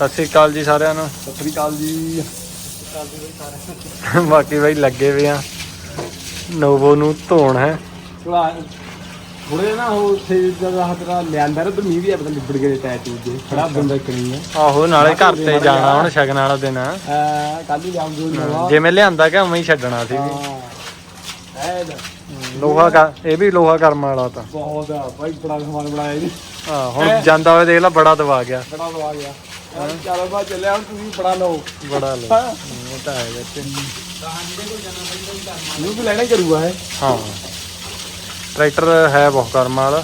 ਸਤਿ ਸ੍ਰੀ ਅਕਾਲ ਜੀ ਸਾਰਿਆਂ ਨੂੰ। ਸਤਿ ਸ੍ਰੀ ਅਕਾਲ ਜੀ। ਬਾਕੀ ਬਾਈ ਲੱਗੇ ਵੀ ਆ। ਨੋਵੋ ਨੂੰ ਧੋਣ ਹੈ। ਥੋੜਾ ਥੋੜੇ ਨਾ ਉਹ ਉੱਥੇ ਜਗ੍ਹਾ ਹਤਰਾ ਲਿਆਂਦਾ ਰ ਤੇ ਮੀਂਹ ਵੀ ਆ ਪਤਾ ਲਿਬੜ ਗਏ ਟਾਇਰ ਟੂਬ ਦੇ ਖੜਾ ਬੰਦਾ ਕਣੀ ਆ ਆਹੋ ਨਾਲੇ ਘਰ ਤੇ ਜਾਣਾ ਹੁਣ ਸ਼ਗਨ ਵਾਲਾ ਦਿਨ। ਆ ਕੱਲ ਹੀ ਲਿਆਉਂਦੇ ਨਵਾਂ। ਜਿਵੇਂ ਲਿਆਂਦਾ ਕਿ ਉਵੇਂ ਹੀ ਛੱਡਣਾ ਸੀ ਵੀ। ਹਾਂ ਐ ਨਾ, ਲੋਹਾ ਕਰ ਇਹ ਵੀ ਲੋਹਾ ਕਰਮ ਵਾਲਾ ਤਾਂ। ਬਹੁਤ ਆ ਭਾਈ ਬੜਾ ਸਮਾਨ ਬਣਾਇਆ ਜੀ ਹਾਂ ਹੁਣ ਜਾਂਦਾ ਹੋਇਆ ਦੇਖ ਲੈ ਬੜਾ ਦਵਾ ਗਿਆ। ਬੜਾ ਲਵਾ ਗਿਆ। ਚਲੋ ਬਾ ਚੱਲਿਆ ਹੁਣ ਤੁਸੀਂ ਬੜਾ ਲਓ। ਬੜਾ ਲੋ ਹਾਂ। ਉਹ ਤਾਂ ਹੈ ਬੱਚੇ ਨੂੰ ਵੀ ਲੈਣਾ ਹੀ ਕਰੂਗਾ ਹੈ ਹਾਂ। ਟਰੈਕਟਰ ਹੈ ਬਹੁਤ ਕਰਮ ਵਾਲਾ।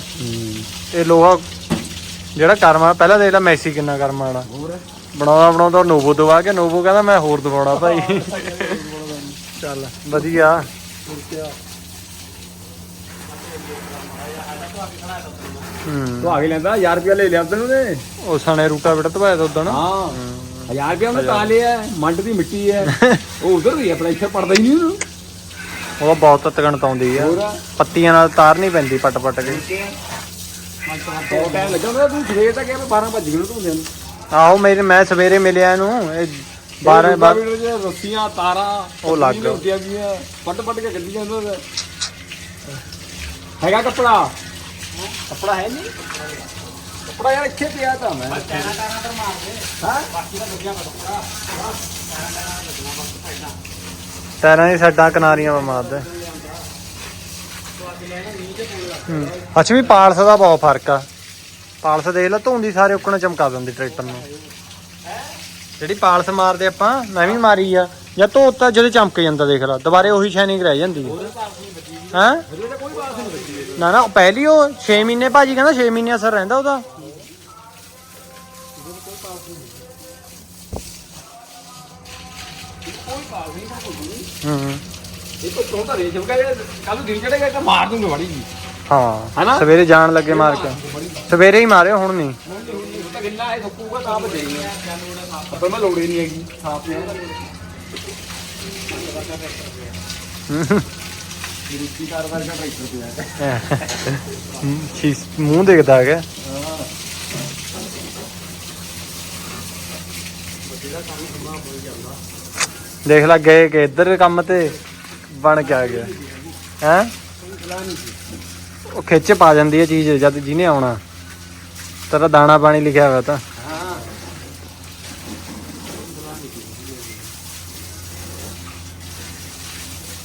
ਇਹ ਲੋਹਾ ਜਿਹੜਾ ਕਰਮ ਵਾਲਾ ਪਹਿਲਾਂ ਦੇਖ ਲੈ ਮੈਸੀ ਕਿੰਨਾ ਕਰਮ ਵਾਲਾ। ਹੋਰ? ਬਣਾਉਂਦਾ ਬਣਾਉਂਦਾ ਨੋਵੋ ਦਵਾ ਕੇ ਨੋਵੋ ਕਹਿੰਦਾ ਮੈਂ ਹੋਰ ਦਵਾਉਣਾ ਭਾਈ। ਚੱਲ ਵਧੀਆ। ਤੂੰ ਆ ਕੇ ਲੈਂਦਾ 1000 ਰੁਪਇਆ ਲੈ ਲਿਆ ਤੈਨੂੰ ਨੇ ਉਹ ਸਣੇ ਰੂਟਾ ਬਿਟ ਧਵਾਇਆ ਤਾਂ ਉਦਣ ਹਾਂ 1000 ਰੁਪਇਆ ਉਹਨੇ ਤਾਂ ਲਿਆ ਮੰਡ ਦੀ ਮਿੱਟੀ ਹੈ। ਉਹ ਉਧਰ ਵੀ ਆਪਣਾ ਇੱਥੇ ਪੜਦਾ ਹੀ ਨਹੀਂ ਉਹਨੂੰ। ਉਹ ਬਹੁਤ ਤਕਣ ਤਾਉਂਦੀ ਆ। ਹੋਰ ਪੱਤੀਆਂ ਨਾਲ ਤਾਰ ਨਹੀਂ ਪੈਂਦੀ ਪੱਟ ਪੱਟ ਕੇ। ਬਹੁਤ ਟਾਈਮ ਲੱਗਾ ਹੁੰਦਾ ਤੂੰ ਸਵੇਰ ਤੱਕ ਇਹ 12 ਵਜੇ ਗਏ ਧੋਂਦੇ ਨੂੰ। ਆਹੋ ਮੇਰੇ ਮੈਂ ਸਵੇਰੇ ਮਿਲਿਆ ਇਹਨੂੰ ਇਹ 12 12 ਬਾਅਦ ਰੱਸੀਆਂ ਤਾਰਾਂ ਉਹ ਲੱਗ ਗਿਆ। ਪੱਟ ਪੱਟ ਕੇ ਗੱਡੀਆਂ ਉਹਨਾਂ ਦਾ ਹੈਗਾ ਕੱਪੜਾ? ਕੱਪੜਾ ਹੈ ਨਹੀਂ। ਕੱਪੜਾ ਯਾਰ ਇੱਥੇ ਪਿਆ ਤਾਂ ਮੈਂ। ਹਾਂ? ਟਾਇਰਾਂ ਦੀ ਸਾਡਾ ਕਿਨਾਰੀਆਂ ਵਾ ਮਾਰਦੇ ਹੂੰ। ਅੱਛਾ ਵੀ ਪਾਲਸ ਦਾ ਬਹੁਤ ਫ਼ਰਕ ਆ। ਪਾਲਸ ਦੇਖ ਲੈ ਧੁੰਦੀ ਸਾਰੇ ਉੱਕਣ ਚਮਕਾ ਦਿੰਦੀ ਟਰੈਕਟਰ ਨੂੰ। ਜਿਹੜੀ ਪਾਲਸ ਮਾਰਦੇ ਆਪਾਂ ਮੈਂ ਵੀ ਮਾਰੀ ਆ। ਜਾਂ ਧੋਤਾ ਜਦੋਂ ਚਮਕ ਜਾਂਦਾ ਦੇਖ ਲੈ। ਦੁਬਾਰੇ ਉਹੀ ਸ਼ਾਈਨਿੰਗ ਰਹਿ ਜਾਂਦੀ ਹੈ? ਹਾਂ ਤਾਂ ਕੋਈ ਬਾਤ ਨਹੀਂ ਬੱਜੀ ਨਾ ਨਾ ਉਹ ਪਹਿਲੀ ਉਹ 6 ਮਹੀਨੇ ਭਾਜੀ ਕਹਿੰਦਾ 6 ਮਹੀਨੇ ਅਸਰ ਰਹਿੰਦਾ ਉਹਦਾ। ਕੋਈ ਨਹੀਂ ਕੋਈ ਹੂੰ। ਇਹ ਤਾਂ ਤੋਂ ਤਾਂ ਰੇਜ ਵਗਾ ਕੱਲ ਨੂੰ ਦਿਨ ਚੜੇਗਾ ਤਾਂ ਮਾਰ ਦੂੰਗੇ ਬੜੀ ਜੀ ਹਾਂ ਹਨਾ? ਸਵੇਰੇ ਜਾਣ ਲੱਗੇ ਮਾਰ ਕੇ। ਸਵੇਰੇ ਹੀ ਮਾਰਿਓ ਹੁਣ ਨਹੀਂ। ਉਹ ਤਾਂ ਗਿੱਲਾ ਹੈ ਥੱਕੂਗਾ ਤਾਂ ਬਚੇਗੀ ਪਰ ਮੈਂ ਲੋੜ ਹੀ ਨਹੀਂ ਹੈਗੀ। ਸਾਫ਼ ਨੇ ਰੁਚੀ ਕਾਰੋਬਾਰ ਟਰੈਕਟਰ ਪਿਆ ਸ਼ੀਸ਼ ਮੂੰਹ ਦੇਖਦਾ ਹੈਗਾ ਦੇਖ ਲੈ ਗਏ ਕਿ ਇੱਧਰ ਕੰਮ ਤੇ ਬਣ ਕੇ ਆ ਗਿਆ। ਹੈ? ਉਹ ਖਿੱਚ ਪਾ ਜਾਂਦੀ ਹੈ ਚੀਜ਼ ਜਦ ਜਿਹਨੇ ਆਉਣਾ। ਤੇਰਾ ਦਾਣਾ ਪਾਣੀ ਲਿਖਿਆ ਹੋਇਆ ਤਾਂ ਹਾਂ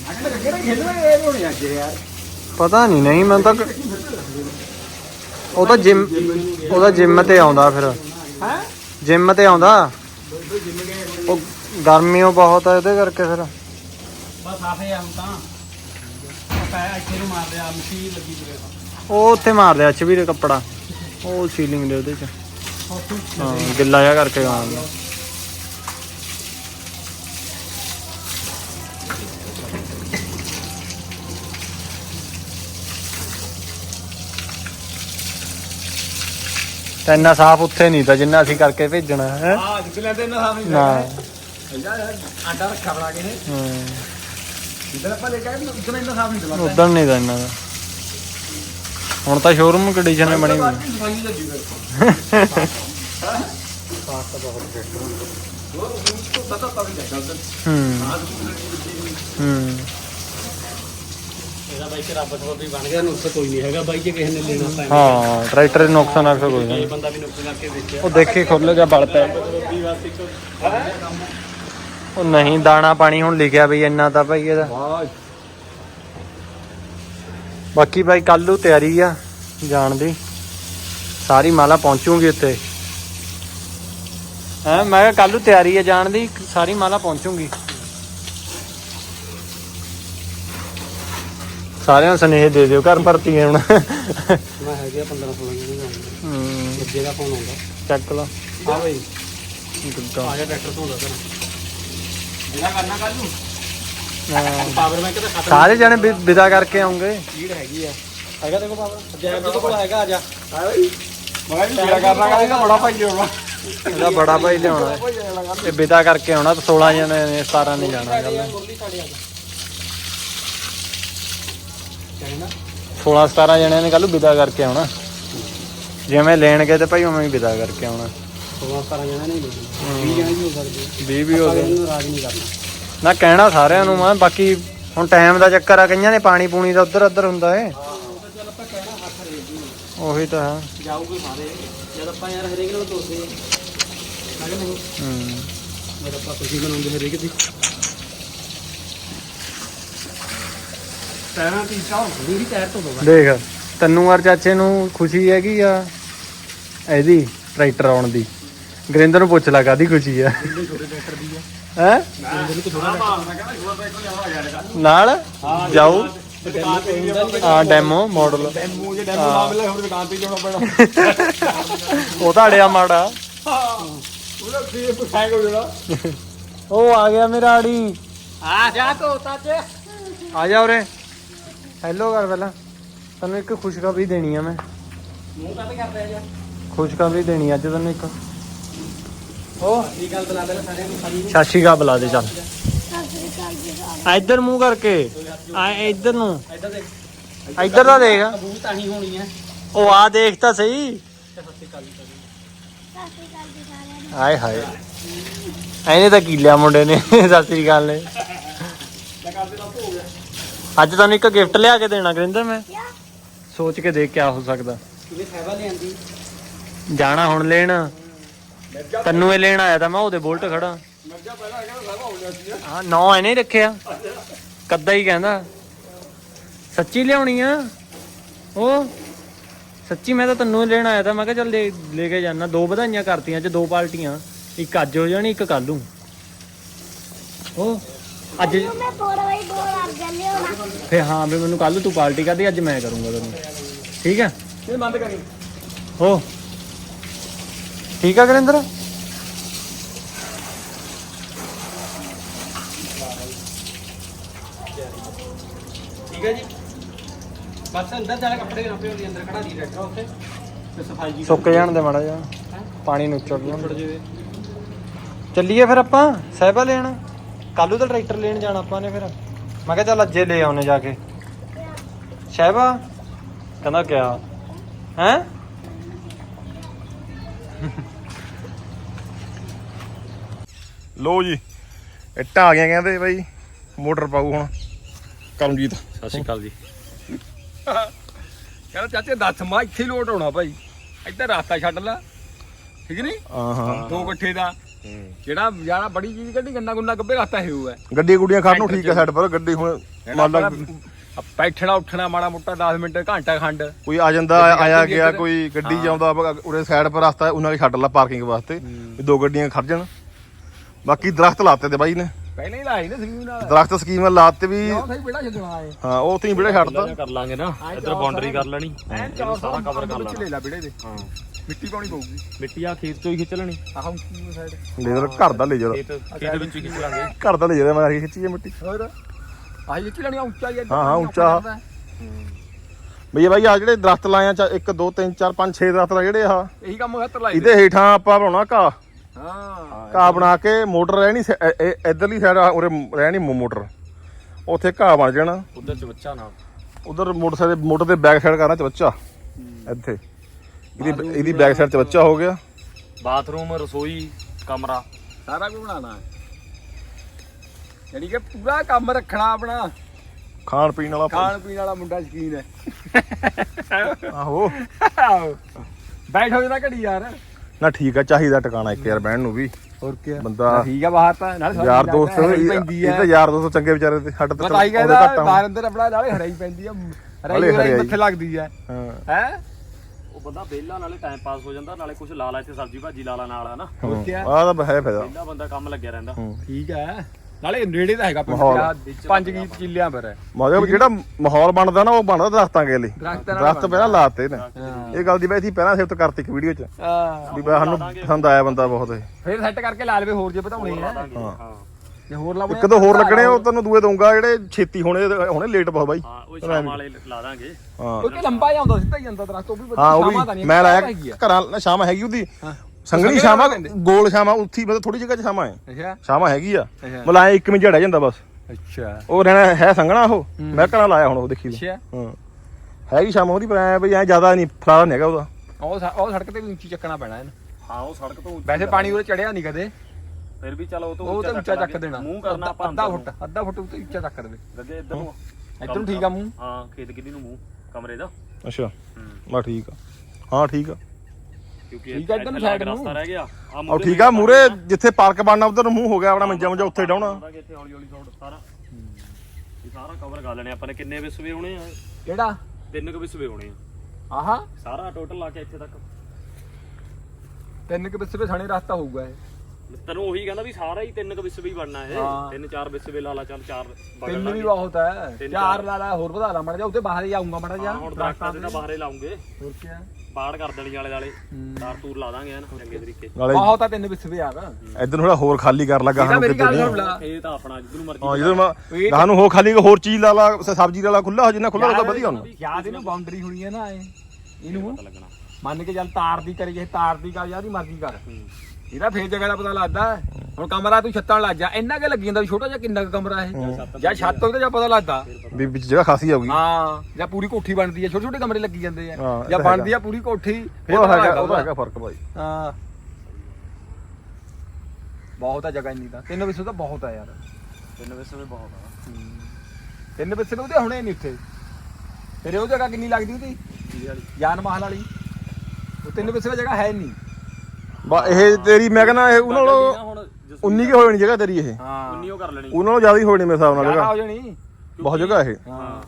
ਮੈਂ ਕਹਿੰਦਾ ਕਿਹੜਾ ਖੇਲਣਾ ਇਹ ਹੋਣੀ ਅੱਜ ਯਾਰ। ਪਤਾ ਨਹੀਂ ਨਹੀਂ ਮੈਨੂੰ ਤਾਂ ਉਹ ਤਾਂ ਜਿਮ ਉਹਦਾ ਜਿਮ ਤੇ ਆਉਂਦਾ ਫਿਰ। ਹੈ? ਜਿਮ ਤੇ ਆਉਂਦਾ। ਉਹ ਗਰਮੀਓ ਬਹੁਤ ਆ ਇਹਦੇ ਕਰਕੇ ਫਿਰ। ਬਸ ਆਫੇ ਆ ਹੁਣ ਤਾਂ। ਪੈ ਇੱਥੇ ਨੂੰ ਮਾਰ ਲਿਆ ਮਸ਼ੀਨ ਲੱਗੀ ਪਈ ਉਹ ਉੱਥੇ ਮਾਰਦੇ ਅੱਛ ਵੀ ਕੱਪੜਾ। ਉਹ ਸੀਲਿੰਗ ਦੇ ਉਹਦੇ ਚ। ਹਾਂ ਗਿੱਲਾ ਜਿਹਾ ਕਰਕੇ ਆਉਂਦਾ ਤਾਂ ਇੰਨਾ ਸਾਫ਼ ਉੱਥੇ ਨਹੀਂ ਤਾਂ ਜਿੰਨਾ ਅਸੀਂ ਕਰਕੇ ਭੇਜਣਾ ਹੈ ਹਾਂ ਜਿੱਦ ਲੈਂਦੇ ਨਾ ਸਾਹਮਣੇ ਨਾ ਯਾਰ ਆਂਡਾ ਰੱਖਾ ਬਣਾ ਕੇ ਨੇ ਹੂੰ ਜਿੱਦਾਂ ਆਪਾਂ ਲੈ ਕੇ ਆਏ ਉਦੋਂ ਇੰਨਾ ਸਾਫ਼ ਨਹੀਂ ਦਿਲਾਤਾ ਉਦੋਂ ਨਹੀਂ ਤਾਂ ਇੰਨਾ ਦਾ ਹੁਣ ਤਾਂ ਸ਼ੋਰੂਮ ਕੰਡੀਸ਼ਨ ਨੇ ਬਣੀ ਹੋਈ ਸਫ਼ਾਈ ਲੱਗੀ ਫਿਰ ਸਾਫ਼ ਤਾਂ ਬਹੁਤ ਹੂੰ ਹੂੰ ਇਹਦਾ ਬਾਈ ਤੇ ਰੱਬ ਵੀ ਬਣ ਗਿਆ ਨੁਕਸ ਕੋਈ ਨਹੀਂ ਹੈਗਾ ਬਾਈ ਜੇ ਕਿਸੇ ਨੇ ਲੈਣਾ ਪੈਣਾ ਹਾਂ। ਟਰੈਕਟਰ ਦੇ ਨੁਕਸਾਨ ਆ ਕੋਈ ਨਹੀਂ। ਬੰਦਾ ਵੀ ਨੁਕਸ ਕਰਕੇ ਵੇਚਿਆ। ਉਹ ਦੇਖੀ ਖੁੱਲ ਗਿਆ ਬਲ ਪੈ ਉਹ ਨਹੀਂ ਦਾਣਾ ਪਾਣੀ ਹੁਣ ਲਿਖਿਆ ਬਈ ਇੰਨਾ ਤਾਂ ਭਾਈ ਇਹਦਾ। ਵਾਹ। ਬਾਕੀ ਭਾਈ ਕੱਲ ਨੂੰ ਤਿਆਰੀ ਆ ਜਾਣ ਦੀ। ਸਾਰੀ ਮਾਲਾ ਪਹੁੰਚੂਗੀ ਉੱਤੇ ਹਾਂ ਮੈਂ ਕਿਹਾ ਕੱਲ ਨੂੰ ਤਿਆਰੀ ਆ ਜਾਣ ਦੀ ਸਾਰੀ ਮਾਲਾ ਪਹੁੰਚੂਗੀ। ਸਾਰਿਆਂ ਨੂੰ ਸੁਨੇਹੇ ਦੇ ਦਿਓ ਘਰ ਭਰਤੀ ਹੈ ਹੁਣ। ਮੈਂ ਹੈਗੇ 15 16 ਜਿਹੜੇ ਜਾਣਦੇ ਹੂੰ। ਅੱਗੇ ਦਾ ਫੋਨ ਆਉਂਦਾ। ਚੱਕ ਲਾ। ਹਾਂ ਬਾਈ। ਗੁੱਗਾ। ਆ ਜਾ ਟਰੈਕਟਰ ਧੋਦਾ ਕਰ ਜਿਹੜਾ ਕਰਨਾ ਕੱਲ ਨੂੰ? ਹਾਂ। ਪਾਵਰ ਬੈਂਕ ਦਾ ਖਤਮ ਸਾਰੇ ਜਣੇ ਵਿਦਾ ਕਰਕੇ ਆਉਂਗੇ। ਸਪੀਡ ਹੈਗੀ ਆ। ਹੈਗਾ ਦੇਖੋ ਪਾਵਰ? ਜੈਬ ਦੇ ਕੋਲ ਹੈਗਾ ਆ ਜਾ। ਹਾਂ ਬਾਈ। ਮਗਾ ਜੀ ਜਿਹੜਾ ਕਰਨਾ ਕਰੇਗਾ ਬੜਾ ਭਾਈ ਲਿਆਉਣਾ। ਇਹਦਾ ਬੜਾ ਭਾਈ ਲਿਆਉਣਾ। ਇਹ ਵਿਦਾ ਕਰਕੇ ਆਉਣਾ ਤਾਂ 16 ਜਣੇ ਨੇ 17 ਨਹੀਂ ਜਾਣਾ। ਗੱਲ ਕਹਿਣਾ 16 17 ਜਣਿਆਂ ਨੇ ਕੱਲ ਵਿਦਾ ਕਰਕੇ ਆਉਣਾ। ਜਿਵੇਂ ਲੈਣ ਗਏ ਤੇ ਭਾਈ ਉਵੇਂ ਹੀ ਵਿਦਾ ਕਰਕੇ ਆਉਣਾ। 16 17 ਜਣਾ ਨਹੀਂ ਮਿਲਣਾ 20 ਜਣਾ ਵੀ ਹੋ ਸਕਦੇ। 20 ਵੀ ਹੋ ਰਾਜ ਨਹੀਂ ਕਰਨਾ। ਨਾ ਕਹਿਣਾ ਸਾਰਿਆਂ ਨੂੰ ਮੈਂ ਬਾਕੀ ਹੁਣ ਟਾਈਮ ਦਾ ਚੱਕਰ ਆ ਕਈਆਂ ਨੇ ਪਾਣੀ ਪੂਣੀ ਦਾ ਉੱਧਰ ਉੱਧਰ ਹੁੰਦਾ ਏ। ਚੱਲ ਆਪਾਂ ਕਹਿਣਾ ਹੱਥ ਰੇਡੀ ਉਹੀ ਤਾਂ ਹੈ। ਜਾਊਗੇ ਸਾਰੇ। ਜਦ ਆਪਾਂ ਯਾਰ ਹਰੇਕ ਲੱਗ ਨਹੀਂ ਹੂੰ। ਜਦ ਆਪਾਂ ਖੁਸ਼ੀ ਮਨਾਉਂਦੇ ਹਰੇਕ ਦੀ। ਟਾਇਰਾਂ ਦੀ ਚਾਹ ਹੁੰਦੀ ਵੀ ਟਾਇਰ ਤੋਂ ਦੋਗਾ ਦੇਖ ਤੈਨੂੰ ਔਰ ਚਾਚੇ ਨੂੰ ਖੁਸ਼ੀ ਹੈਗੀ ਆ? ਇਹਦੀ ਟਰੈਕਟਰ ਆਉਣ ਦੀ। ਗੁਰਿੰਦਰ ਨੂੰ ਪੁੱਛ ਲਾ ਕਾਦੀ ਖੁਸ਼ੀ ਆ। ਛੋਟੇ ਟਰੈਕਟਰ ਦੀ ਆ। ਹੈ? ਇਹਦੇ ਵਿੱਚ ਥੋੜਾ ਮਾਰਦਾ ਕਹਿੰਦਾ ਛੋਟਾ ਟਰੈਕਰ ਲਿਆਵਾ ਯਾਰ ਨਾਲ? ਜਾਊ ਦੁਕਾਨ ਤੇ ਹੁੰਦਾ ਨਹੀਂ ਆ ਡੈਮੋ ਮਾਡਲ ਡੈਮੋ ਜੇ ਡੈਮੋ ਮਾਮਲੇ ਹੋਰ ਦੁਕਾਨ ਤੇ ਜਾਣਾ ਪੈਣਾ। ਉਹ ਤਾਂ ਅੜਿਆ ਮਾੜਾ। ਉਹਦਾ ਫੇਰ ਉਹ ਆ ਗਿਆ ਮੇਰਾ ਆੜੀ। ਆ ਜਾ ਤੋ ਤਾਜੇ ਆ ਜਾ ਉਰੇ। ਹੈਲੋ ਕਰ ਪਹਿਲਾਂ। ਤੈਨੂੰ ਇੱਕ ਖੁਸ਼ਖਬਰੀ ਦੇਣੀ ਆ ਮੈਂ। ਮੂੰਹ ਕੱਟ ਕਰਦਾ ਜਾ ਖੁਸ਼ਖਬਰੀ ਦੇਣੀ ਆ ਅੱਜ ਤੈਨੂੰ ਇੱਕ। ਉਹ ਕੀ ਗੱਲ ਬੁਲਾ ਦੇ ਸਾਰਿਆਂ ਨੂੰ ਸਾਰੀ ਸਤਿ ਸ਼੍ਰੀ ਅਕਾਲ ਬੁਲਾ ਦੇ ਚੱਲ। ਇੱਧਰ ਮੂੰਹ ਕਰਕੇ। ਆ ਇੱਧਰ ਨੂੰ। ਇੱਧਰ ਦੇ ਇੱਧਰ ਦਾ ਦੇਖ। ਬੂਹ ਤਾਂ ਹੀ ਹੋਣੀ ਹੈ ਉਹ ਆ ਦੇਖ ਤਾਂ ਸਹੀ। ਸ਼੍ਰੀ ਹਾਏ ਹਾਏ। ਐਨੇ ਤਾਂ ਕੀਲਿਆ ਮੁੰਡੇ ਨੇ। ਸਤਿ ਸ਼੍ਰੀ ਅਕਾਲ ਨੇ। ਅੱਜ ਤੁਹਾਨੂੰ ਇੱਕ ਗਿਫਟ ਲਿਆ ਕੇ ਦੇਣਾ ਗਰਿੰਦਰ ਮੈਂ। ਸੋਚ ਕੇ ਦੇਖ ਕਿਆ ਹੋ ਸਕਦਾ। ਕਿਵੇਂ ਸਹਿਬਾ ਲਿਆਂਦੀ ਜਾਣਾ ਹੁਣ ਲੈਣ। ਤੈਨੂੰ ਇਹ ਲੈਣ ਆਇਆ ਤਾਂ ਮੈਂ ਉਹਦੇ ਬੋਲਟ ਖੜਾ। ਮਿਰਜਾ ਪਹਿਲਾਂ ਕਹਿੰਦਾ ਸਹਿਬਾ ਹੋ ਗਿਆ ਸੀ ਹਾਂ ਨੌ ਇਹਨੇ ਹੀ ਰੱਖਿਆ। ਕੱਦਾ ਹੀ ਕਹਿੰਦਾ। ਸੱਚੀ ਲਿਆਉਣੀ ਆ? ਉਹ ਸੱਚੀ ਮੈਂ ਤਾਂ ਤੈਨੂੰ ਹੀ ਲੈਣ ਆਇਆ ਤਾਂ ਮੈਂ ਕਿਹਾ ਚੱਲ ਲੈ ਲੈ ਕੇ ਜਾਣਾ ਦੋ ਵਧਾਈਆਂ ਕਰਤੀਆਂ ਅੱਜ ਦੋ ਪਾਰਟੀਆਂ। ਇੱਕ ਅੱਜ ਹੋ ਜਾਣੀ ਇੱਕ ਕੱਲ ਨੂੰ। ਉਹ ਅੱਜ ਮੈਂ ਥੋੜਾ ਵਾਈ ਬੋਲ ਆ ਜਾਂਦੇ ਹੋ ਨਾ ਫੇ ਹਾਂ ਵੀ ਮੈਨੂੰ ਕੱਲ ਤੂੰ ਪਾਰਟੀ ਕਰਦੀ ਅੱਜ ਮੈਂ ਕਰੂੰਗਾ ਤੈਨੂੰ। ਠੀਕ ਹੈ? ਇਹ ਬੰਦ ਕਰੀ। ਹੋ। ਠੀਕ ਆ ਗਰਿੰਦਰ? ਠੀਕ ਹੈ ਜੀ। ਬਸ ਅੰਦਰ ਜਾ ਕੇ ਕੱਪੜੇ ਨਾ ਪਿਓ ਅੰਦਰ ਖੜਾ ਦੀ ਟਰੈਕਟਰ ਉੱਥੇ ਤੇ ਸਫ਼ਾਈ ਜੀ ਸੁੱਕ ਜਾਣ ਦੇ ਮਾੜਾ ਜਿਹਾ? ਪਾਣੀ ਨੂੰ ਚੜ ਛੋੜ ਜਵੇ। ਚੱਲੀਏ ਫਿਰ ਆਪਾਂ ਸਹਿਬਾ ਲੈਣ ਕੱਲੂ ਤਾਂ ਟਰੈਕਟਰ ਲੈਣ ਜਾਣਾ ਆਪਾਂ ਨੇ ਫਿਰ। ਮੈਂ ਕਿਹਾ ਚੱਲ ਅੱਜੇ ਲੈ ਆਉਨੇ ਜਾ ਕੇ। ਸਹਿਬਾ? ਕਹਿੰਦਾ ਕਿਆ ਹੈ? ਲੋ ਜੀ ਇੱਟਾਂ ਆ ਗਈਆਂ ਕਹਿੰਦੇ ਬਾਈ ਮੋਟਰ ਪਾਉ ਹੁਣ। ਕਰਮਜੀਤ। ਸਤਿ ਸ਼੍ਰੀ ਅਕਾਲ ਜੀ। ਕਹਿੰਦਾ ਚਾਚੇ ਦੱਸ ਮਾ ਇੱਥੇ ਲੋਟ ਹੋਣਾ ਭਾਈ ਇੱਧਰ ਰਾਸਤਾ ਛੱਡ ਲੈ। ਠੀਕ ਨਹੀਂ ਹਾਂ ਹਾਂ। ਦੋ ਇਕੱਠੇ ਦਾ। ਜਿਹੜਾ ਜਾਣਾ ਬੜੀ ਚੀਜ਼ ਕੱਢੀ ਗੰਨਾ ਗੁੰਨਾ ਗੱਬੇ ਰਾਸਤਾ ਹੈ ਉਹ ਹੈ। ਗੱਡੀ ਗੁੱਡੀਆਂ ਖੜਨ ਠੀਕ ਹੈ ਸਾਈਡ ਪਰ ਗੱਡੀ ਹੁਣ ਮੰਨ ਲਾ ਬੈਠਣਾ ਉੱਠਣਾ ਮਾੜਾ ਮੋਟਾ 10 ਮਿੰਟ ਘੰਟਾ ਖੰਡ। ਕੋਈ ਆ ਜਾਂਦਾ ਆਇਆ ਗਿਆ। ਕੋਈ ਗੱਡੀ ਜਾਉਂਦਾ ਉਰੇ ਸਾਈਡ ਪਰ ਰਸਤਾ ਹੈ, ਉਹਨਾਂ ਨੇ ਛੱਡ ਲਾ ਪਾਰਕਿੰਗ ਵਾਸਤੇ। ਵੀ ਦੋ ਗੱਡੀਆਂ ਖੜ ਜਾਣ। ਬਾਕੀ ਦਰਖਤ ਲਾਤੇ ਤੇ ਬਾਈ ਨੇ। ਪਹਿਲਾਂ ਹੀ ਲਾਈ ਨਾ ਸਕੀਮ ਨਾਲ। ਦਰਖਤ ਸਕੀਮ ਲਾਤੇ ਵੀ ਬੇੜਾ ਹੈ ਉਹ ਹੀ ਵਿਹੜਾ ਛੱਡਤਾ। ਕਰ ਲਾਂਗੇ ਨਾ। ਇੱਧਰ ਬਾਉਂਡਰੀ ਕਰ ਲੈਣੀ। ਸਾਰਾ cover ਕਰ ਲੈ ਲੈ ਬੇੜੇ ਦੇ। ਹਾਂ। ਮਿੱਟੀ ਪਾਉਣੀ ਪਊਗੀ। ਮਿੱਟੀ ਆ ਖੇਤ ਚੋਂ ਹੀ ਖਿੱਚ ਲੈਣੀ। ਆਹ ਉੱਚੀ ਸਾਈਡ? ਲੇਜ਼ਰ ਘਰ ਦਾ ਲੇਜ਼ਰ ਖੇਤ ਖੇਤ ਵਿੱਚ ਹੀ ਖਿੱਚ ਲਾਂਗੇ। ਘਰ ਦਾ ਲੇਜ਼ਰ ਮੈਂ ਖਿੱਚੀ ਹੈ ਮਿੱਟੀ। ਹੋਰ? ਆਹ ਉੱਚੀ ਲੈਣੀ ਆ, ਉੱਚਾ ਹੀ ਆ, ਹਾਂ, ਹਾਂ, ਉੱਚਾ। ਬਈ ਬਾਈ ਆ ਜਿਹੜੇ ਦਰਖਤ ਲਾਏ ਆ 1 2 3 4 5 6 ਦਰਖਤ ਆ ਜਿਹੜੇ ਆ। ਇਹੀ ਕੰਮ ਹੱਥ ਲਾਈ ਇਹਦੇ ਹੇਠਾਂ ਆਪਾਂ ਬਣਾਉਣਾ ਘਾਹ। ਹਾਂ। ਘਾਹ ਬਣਾ ਕੇ ਮੋਟਰ ਰਹਿਣੀ ਇਧਰਲੀ ਸਾਈਡ ਉਰੇ ਰਹਿਣੀ ਮੋਟਰ। ਉੱਥੇ ਘਾਹ ਬਣ ਜਾਣਾ। ਉਧਰ ਚ ਬੱਚਾ ਨਾ। ਉਧਰ ਮੋਟਰਸਾਈਕਲ ਦੇ ਮੋਟਰ ਦੇ ਬੈਕ ਸਾਈਡ ਕਰਨਾ ਚ ਬੱਚਾ। ਇੱਥੇ। ਇਹਦੀ ਇਹਦੀ ਬੈਕ ਸਾਈਡ ਚ ਬੱਚਾ ਹੋ ਗਿਆ। ਬਾਥਰੂਮ ਰਸੋਈ ਕਮਰਾ। ਸਾਰਾ ਕੁਝ ਬਣਾਉਣਾ ਹੈ। ਯਾਨੀ ਕਿ ਪੂਰਾ ਕੰਮ ਰੱਖਣਾ ਆਪਣਾ। ਖਾਣ ਪੀਣ ਵਾਲਾ ਖਾਣ ਪੀਣ ਵਾਲਾ ਮੁੰਡਾ ਸ਼ਕੀਨ ਹੈ। ਆਹੋ। ਬੈਠੋ ਜਨਾ ਘੜੀ ਯਾਰ। ਨਾ ਠੀਕ ਆ ਚਾਹੀਦਾ ਟਿਕਾਣਾ ਇੱਕ ਯਾਰ ਬਹਿਣ ਨੂੰ ਵੀ। ਹੋਰ ਕੀ ਬੰਦਾ ਠੀਕ ਆ ਬਾਹਰ ਤਾਂ ਨਾਲ ਯਾਰ ਦੋਸਤ ਇਹ ਤਾਂ ਯਾਰ ਦੋਸਤ ਚੰਗੇ ਵਿਚਾਰੇ ਤੇ ਸਾਡੇ ਤਾਂ ਆ। ਬਾਹਰ ਅੰਦਰ ਆਪਣਾ ਨਾਲੇ ਹਰਾਈ ਪੈਂਦੀ ਆ। ਹਰਾਈ। ਮੱਥੇ ਲੱਗਦੀ ਹਾਂ। ਹੈ? ਉਹ ਬੰਦਾ ਵਿਹਲਾ ਨਾਲੇ ਟਾਈਮ ਪਾਸ ਹੋ ਜਾਂਦਾ ਨਾਲੇ ਕੁਝ ਲਾ ਲਾ ਇੱਥੇ ਸਬਜ਼ੀ ਭਾਜੀ ਲਾ ਲਾ ਨਾਲ ਹਨਾ? ਆਹ ਤਾਂ ਹੈ ਫਾਇਦਾ। ਵਿਹਲਾ ਬੰਦਾ ਕੰਮ ਲੱਗਿਆ ਰਹਿੰਦਾ। ਠੀਕ ਹੈ। ਨਾਲੇ ਨੇੜੇ ਤਾਂ ਹੈਗਾ। ਪਿੰਡ ਪੰਜ ਕੀ ਕਿੱਲਿਆਂ ਪਰ ਹੈ। ਮਗਰ ਜਿਹੜਾ ਮਾਹੌਲ ਬਣਦਾ ਨਾ ਉਹ ਬਣਦਾ ਦਰਖਤਾਂ ਕੇ ਲਈ। ਦਰਖਤਾਂ ਪਹਿਲਾਂ ਲਾਤੇ ਨੇ। ਇਹ ਗੱਲ ਦੀ ਬਈ ਅਸੀਂ ਪਹਿਲਾਂ ਸਿਫਤ ਕਰਤੀ ਇੱਕ ਵੀਡੀਓ ਚ। ਹਾਂ। ਵੀ ਬਈ ਸਾਨੂੰ ਪਸੰਦ ਆਇਆ ਬੰਦਾ ਬਹੁਤ ਇਹ। ਫਿਰ ਸੈੱਟ ਕਰਕੇ ਲਾ ਲਵੇ ਹੋਰ ਜੇ ਵਧਾਉਣੇ ਆ। ਹਾਂ। ਹੋਰ ਲਾਉਣੇ ਇੱਕ ਦੋ ਹੋਰ ਲੱਗਣੇ ਉਹ ਤੈਨੂੰ ਦੂਏ ਦਊਂਗਾ ਜਿਹੜੇ ਛੇਤੀ ਹੋਣੇ ਹੁਣੇ ਲੇਟ ਬਹੁਤ ਬਾਈ। ਹਾਂ ਉਹ ਸ਼ਾਮ ਵਾਲੇ ਲਾ ਦਾਂਗੇ। ਹਾਂ। ਉਹ ਕਿ ਲੰਬਾ ਜਾਂਦਾ ਸਿੱਧਾ ਹੀ ਜਾਂਦਾ ਦਰਖਤ ਉਹ ਵੀ ਹਾਂ ਉਹ ਤਾਂ ਵੀ ਨਹੀਂ ਮੈਂ ਲਾਇਆ। ਘਰਾਂ ਸ਼ਾਮ ਹੈਗੀ ਉਹਦੀ। ਹਾਂ। ਸੰਗਣੀ ਸੰਘਣੀ ਸ਼ਾਮਾ ਕਹਿੰਦੇ। ਗੋਲ ਸ਼ਾਮਾ ਉੱਥੀ ਮਤਲਬ ਥੋੜੀ ਜਗ੍ਹਾ ਚ ਸ਼ਾਮਾ ਹੈ ਅੱਛਾ। ਸ਼ਾਮਾ ਹੈਗੀ ਆ। ਮਲਾਇਆ ਇੱਕ ਮਿੰਟ ਰਹਿ ਜਾਂਦਾ ਬਸ। ਅੱਛਾ। ਉਹ ਰਹਿਣਾ ਹੈ ਸੰਗਣਾ ਉਹ। ਮੈਂ ਘਰਾਂ ਲਾਇਆ ਹੁਣ ਉਹ ਦੇਖੀ ਤੂੰ। ਅੱਛਾ। ਹਾਂ। ਹੈਗੀ ਸ਼ਾਮਾ ਉਹਦੀ ਪਰ ਐ ਬਈ ਐ ਜ਼ਿਆਦਾ ਨਹੀਂ ਫਲਾਰਾ ਨਹੀਂ ਹੈਗਾ ਉਹਦਾ। ਉਹ ਸੜਕ ਤੇ ਵੀ ਉੱਚੀ ਚੱਕਣਾ ਪੈਣਾ ਇਹਨੂੰ। ਹਾਂ ਉਹ ਸੜਕ ਤੋਂ ਵੈਸੇ ਪਾਣੀ ਉਰੇ ਚੜਿਆ ਨਹੀਂ ਕਦੇ। ਫਿਰ ਵੀ ਚੱਲ ਉਹ ਤੋਂ ਉਹ ਤਾਂ ਉੱਚਾ ਚੱਕ। ਦੇਣਾ। ਮੂੰਹ ਕਰਨਾ ਆਪਾਂ ਅੱਧਾ ਫੁੱਟ ਅੱਧਾ ਫੁੱਟ ਉੱਤੇ ਉੱਚਾ ਚੱਕ ਦੇਵੇ। ਗੱਗੇ ਇੱਧਰ ਨੂੰ। ਇੱਧਰ ਨੂੰ ਠੀਕ ਆ ਮੂੰਹ? ਹਾਂ ਖੇਤ ਕਿੰਨੀ ਨੂੰ ਮੂੰਹ? ਕਮਰੇ ਦਾ? ਅੱਛਾ। ਹੂੰ। ਬਾ ਠੀਕ ਆ। ਹਾਂ ਠੀਕ ਆ। ਕਿਉਂਕਿ ਠੀਕ ਆ, ਇੱਧਰ ਨੂੰ side ਨੂੰ। ਰਸਤਾ ਰਹਿ ਗਿਆ। ਆ ਉਹ ਠੀਕ ਆ ਮੂਰੇ ਜਿੱਥੇ ਪਾਰਕ ਬਣਨਾ ਉਧਰ ਮੂੰਹ ਹੋ ਗਿਆ ਆਪਣਾ ਮੰਜਾ ਮੰਜਾ ਉੱਥੇ ਡਾਉਣਾ। ਇੱਥੇ ਹੌਲੀ ਹੌਲੀ ਥੋੜਾ ਸਾਰਾ। ਇਹ ਸਾਰਾ ਕਵਰ ਕਰ ਲੈਣੇ ਆਪਾਂ ਨੇ ਕਿੰਨੇ ਵਿਸਵੇ ਹੋਣੇ ਆ? ਕਿਹੜਾ? ਤਿੰਨ ਕੁ ਵਿਸਵੇ ਹੋਣੇ ਆ। ਆਹਾ। ਸਾਰਾ ਟੋਟਲ ਲਾ ਕੇ ਇੱਥੇ ਤੱਕ। ਤਿੰਨ ਕਿ ਬਿਸਵੇ ਸਣੇ ਰਸਤਾ ਹੋਊਗਾ ਇਹ। ਤੈਨੂੰ ਉਹੀ ਕਹਿੰਦਾ ਵੀ ਸਾਰਾ ਹੀ ਤਿੰਨ ਕੁ ਵਿਸਵੇ ਹੀ ਬਣਨਾ ਇਹ। ਹਾਂ। ਤਿੰਨ ਚਾਰ ਵਿਸਵੇ ਲਾ ਲਾ ਚੱਲ ਚਾਰ ਬਗਲ ਤਿੰਨ ਵੀ। ਬਹੁਤ ਹੈ। ਤਿੰਨ ਚਾਰ। ਲਾ ਲਾ ਹੋਰ ਵਧਾ ਲਾ ਮੜਾ ਜਾ ਉੱਤੇ ਬਾਹਰ ਹੀ ਆਉਂਗਾ ਮੜਾ ਜਾ ਹਾਂ, ਹੁਣ ਦਰਖਤਾਂ ਦੇ ਤਾਂ ਬਾਹਰੇ ਲਾਉਂਗੇ। ਹੋਰ ਕੀ ਬਾੜ ਕਰ ਦੇਣੀ ਵਾਲੇ ਵਾਲੇ ਤਾਰ ਤੂਰ ਲਾ ਦਾਂਗੇ ਐਨ ਚੰਗੇ ਤਰੀਕੇ। ਨਾਲੇ ਬਹੁਤ ਆ ਤਿੰਨ ਬਿਸਵੇ ਯਾਰ। ਇੱਧਰ ਨੂੰ ਥੋੜਾ ਹੋਰ ਖਾਲੀ ਕਰ ਲੱਗਾ ਇਹਦਾ ਸਾਨੂੰ ਮੇਰੀ ਕਿਤੇ ਗੱਲ ਨਹੀਂ। ਸੁਣ ਲਾ। ਇਹ ਤਾਂ ਆਪਣਾ ਜਿੱਦੋਂ ਮਰਜ਼ੀ ਹਾਂ ਜਦੋਂ ਮੈਂ ਇਹ ਗਾਹ ਨੂੰ ਹੋ ਖਾਲੀ ਹੋਰ ਚੀਜ਼ ਲਾ ਲਾ ਸ- ਸਬਜ਼ੀ ਲਾ ਲਾ ਖੁੱਲਾ ਹੋ ਜਿੰਨਾ ਖੁੱਲਾ ਹੁੰਦਾ ਵਧੀਆ ਹੁੰਦਾ ਯਾਦ ਇਹਨੂੰ ਬਾਉਂਡਰੀ ਹੋਣੀ ਹੈ ਨਾ ਇਹ। ਇਹਨੂੰ ਪਤਾ ਲੱਗਣਾ। ਮੰਨ ਕੇ ਚੱਲ ਤਾਰ ਦੀ ਕਰੀ ਜੇ ਤਾਰ ਦੀ ਕਰ ਯਾਰ ਦੀ ਮਰਜ਼ੀ ਕਰ। ਹੂੰ। ਇਹਦਾ ਫੇਰ ਜਗ੍ਹਾ ਦਾ ਪਤਾ ਲੱਗਦਾ। ਹੈ। ਹੁਣ ਕਮਰਾ ਤੂੰ ਛੱਤਾਂ ਲੱਗ ਜਾ ਇੰਨਾ ਕਿ ਲੱਗੀ ਜਾਂਦਾ ਵੀ ਛੋਟਾ ਜਿਹਾ ਕਿੰਨਾ ਕੁ ਕਮਰਾ ਇਹ? ਜਾਂ ਛੱਤ ਤਾਂ ਜਾਂ ਪਤਾ ਲੱਗਦਾ। ਵੀ ਵਿੱਚ ਜਗ੍ਹਾ ਖਾਸੀ ਆਊਗੀ ਹਾਂ ਜਾਂ ਪੂਰੀ ਕੋਠੀ ਬਣਦੀ ਹੈ ਛੋਟੇ ਛੋਟੇ ਕਮਰੇ ਲੱਗੀ ਜਾਂਦੇ ਆ। ਹਾਂ, ਜਾਂ ਬਣਦੀ ਆ ਪੂਰੀ ਕੋਠੀ ਫੇਰ ਉਹਦਾ। ਹੈਗਾ ਫ਼ਰਕ ਭਾਈ ਹਾਂ। ਬਹੁਤ ਆ ਜਗ੍ਹਾ ਇੰਨੀ ਤਾਂ। ਤਿੰਨ ਵਿਸਵੇ ਤਾਂ ਬਹੁਤ ਆ ਯਾਰ। ਤਿੰਨ ਵਿਸਵੇ ਬਹੁਤ ਆ। ਤਿੰਨ ਵਿਸਵੇ ਉਹਦੇ ਹੁਣੇ ਨਹੀਂ ਉੱਥੇ। ਤੇਰੇ ਉਹ ਜਗ੍ਹਾ ਕਿੰਨੀ ਲੱਗਦੀ ਉਹਦੀ? ਜਾਨ ਮਹਲ ਵਾਲੀ। ਉਹ ਤਿੰਨ ਵਿਸਵੇ ਜਗ੍ਹਾ ਹੈ ਨਹੀਂ। ਬਾ ਇਹ ਤੇਰੀ ਮੈਂ ਕਹਿੰਦਾ ਇਹ ਉਹਨਾਂ ਨਾਲੋਂ ਹੁਣ 19 ਕੀ ਹੋ ਜਾਣੀ ਜਗ੍ਹਾ ਤੇਰੀ ਇਹ। ਹਾਂ। 19 ਉਹ ਕਰ ਲੈਣੀ। ਉਹਨਾਂ ਨਾਲੋਂ ਜ਼ਿਆਦਾ ਹੀ ਹੋ ਜਾਣੀ ਮੇਰੇ ਹਿਸਾਬ ਨਾਲ ਜਗ੍ਹਾ। ਹੋ ਜਾਣੀ। ਬਹੁਤ ਜਗ੍ਹਾ ਇਹ। ਹਾਂ।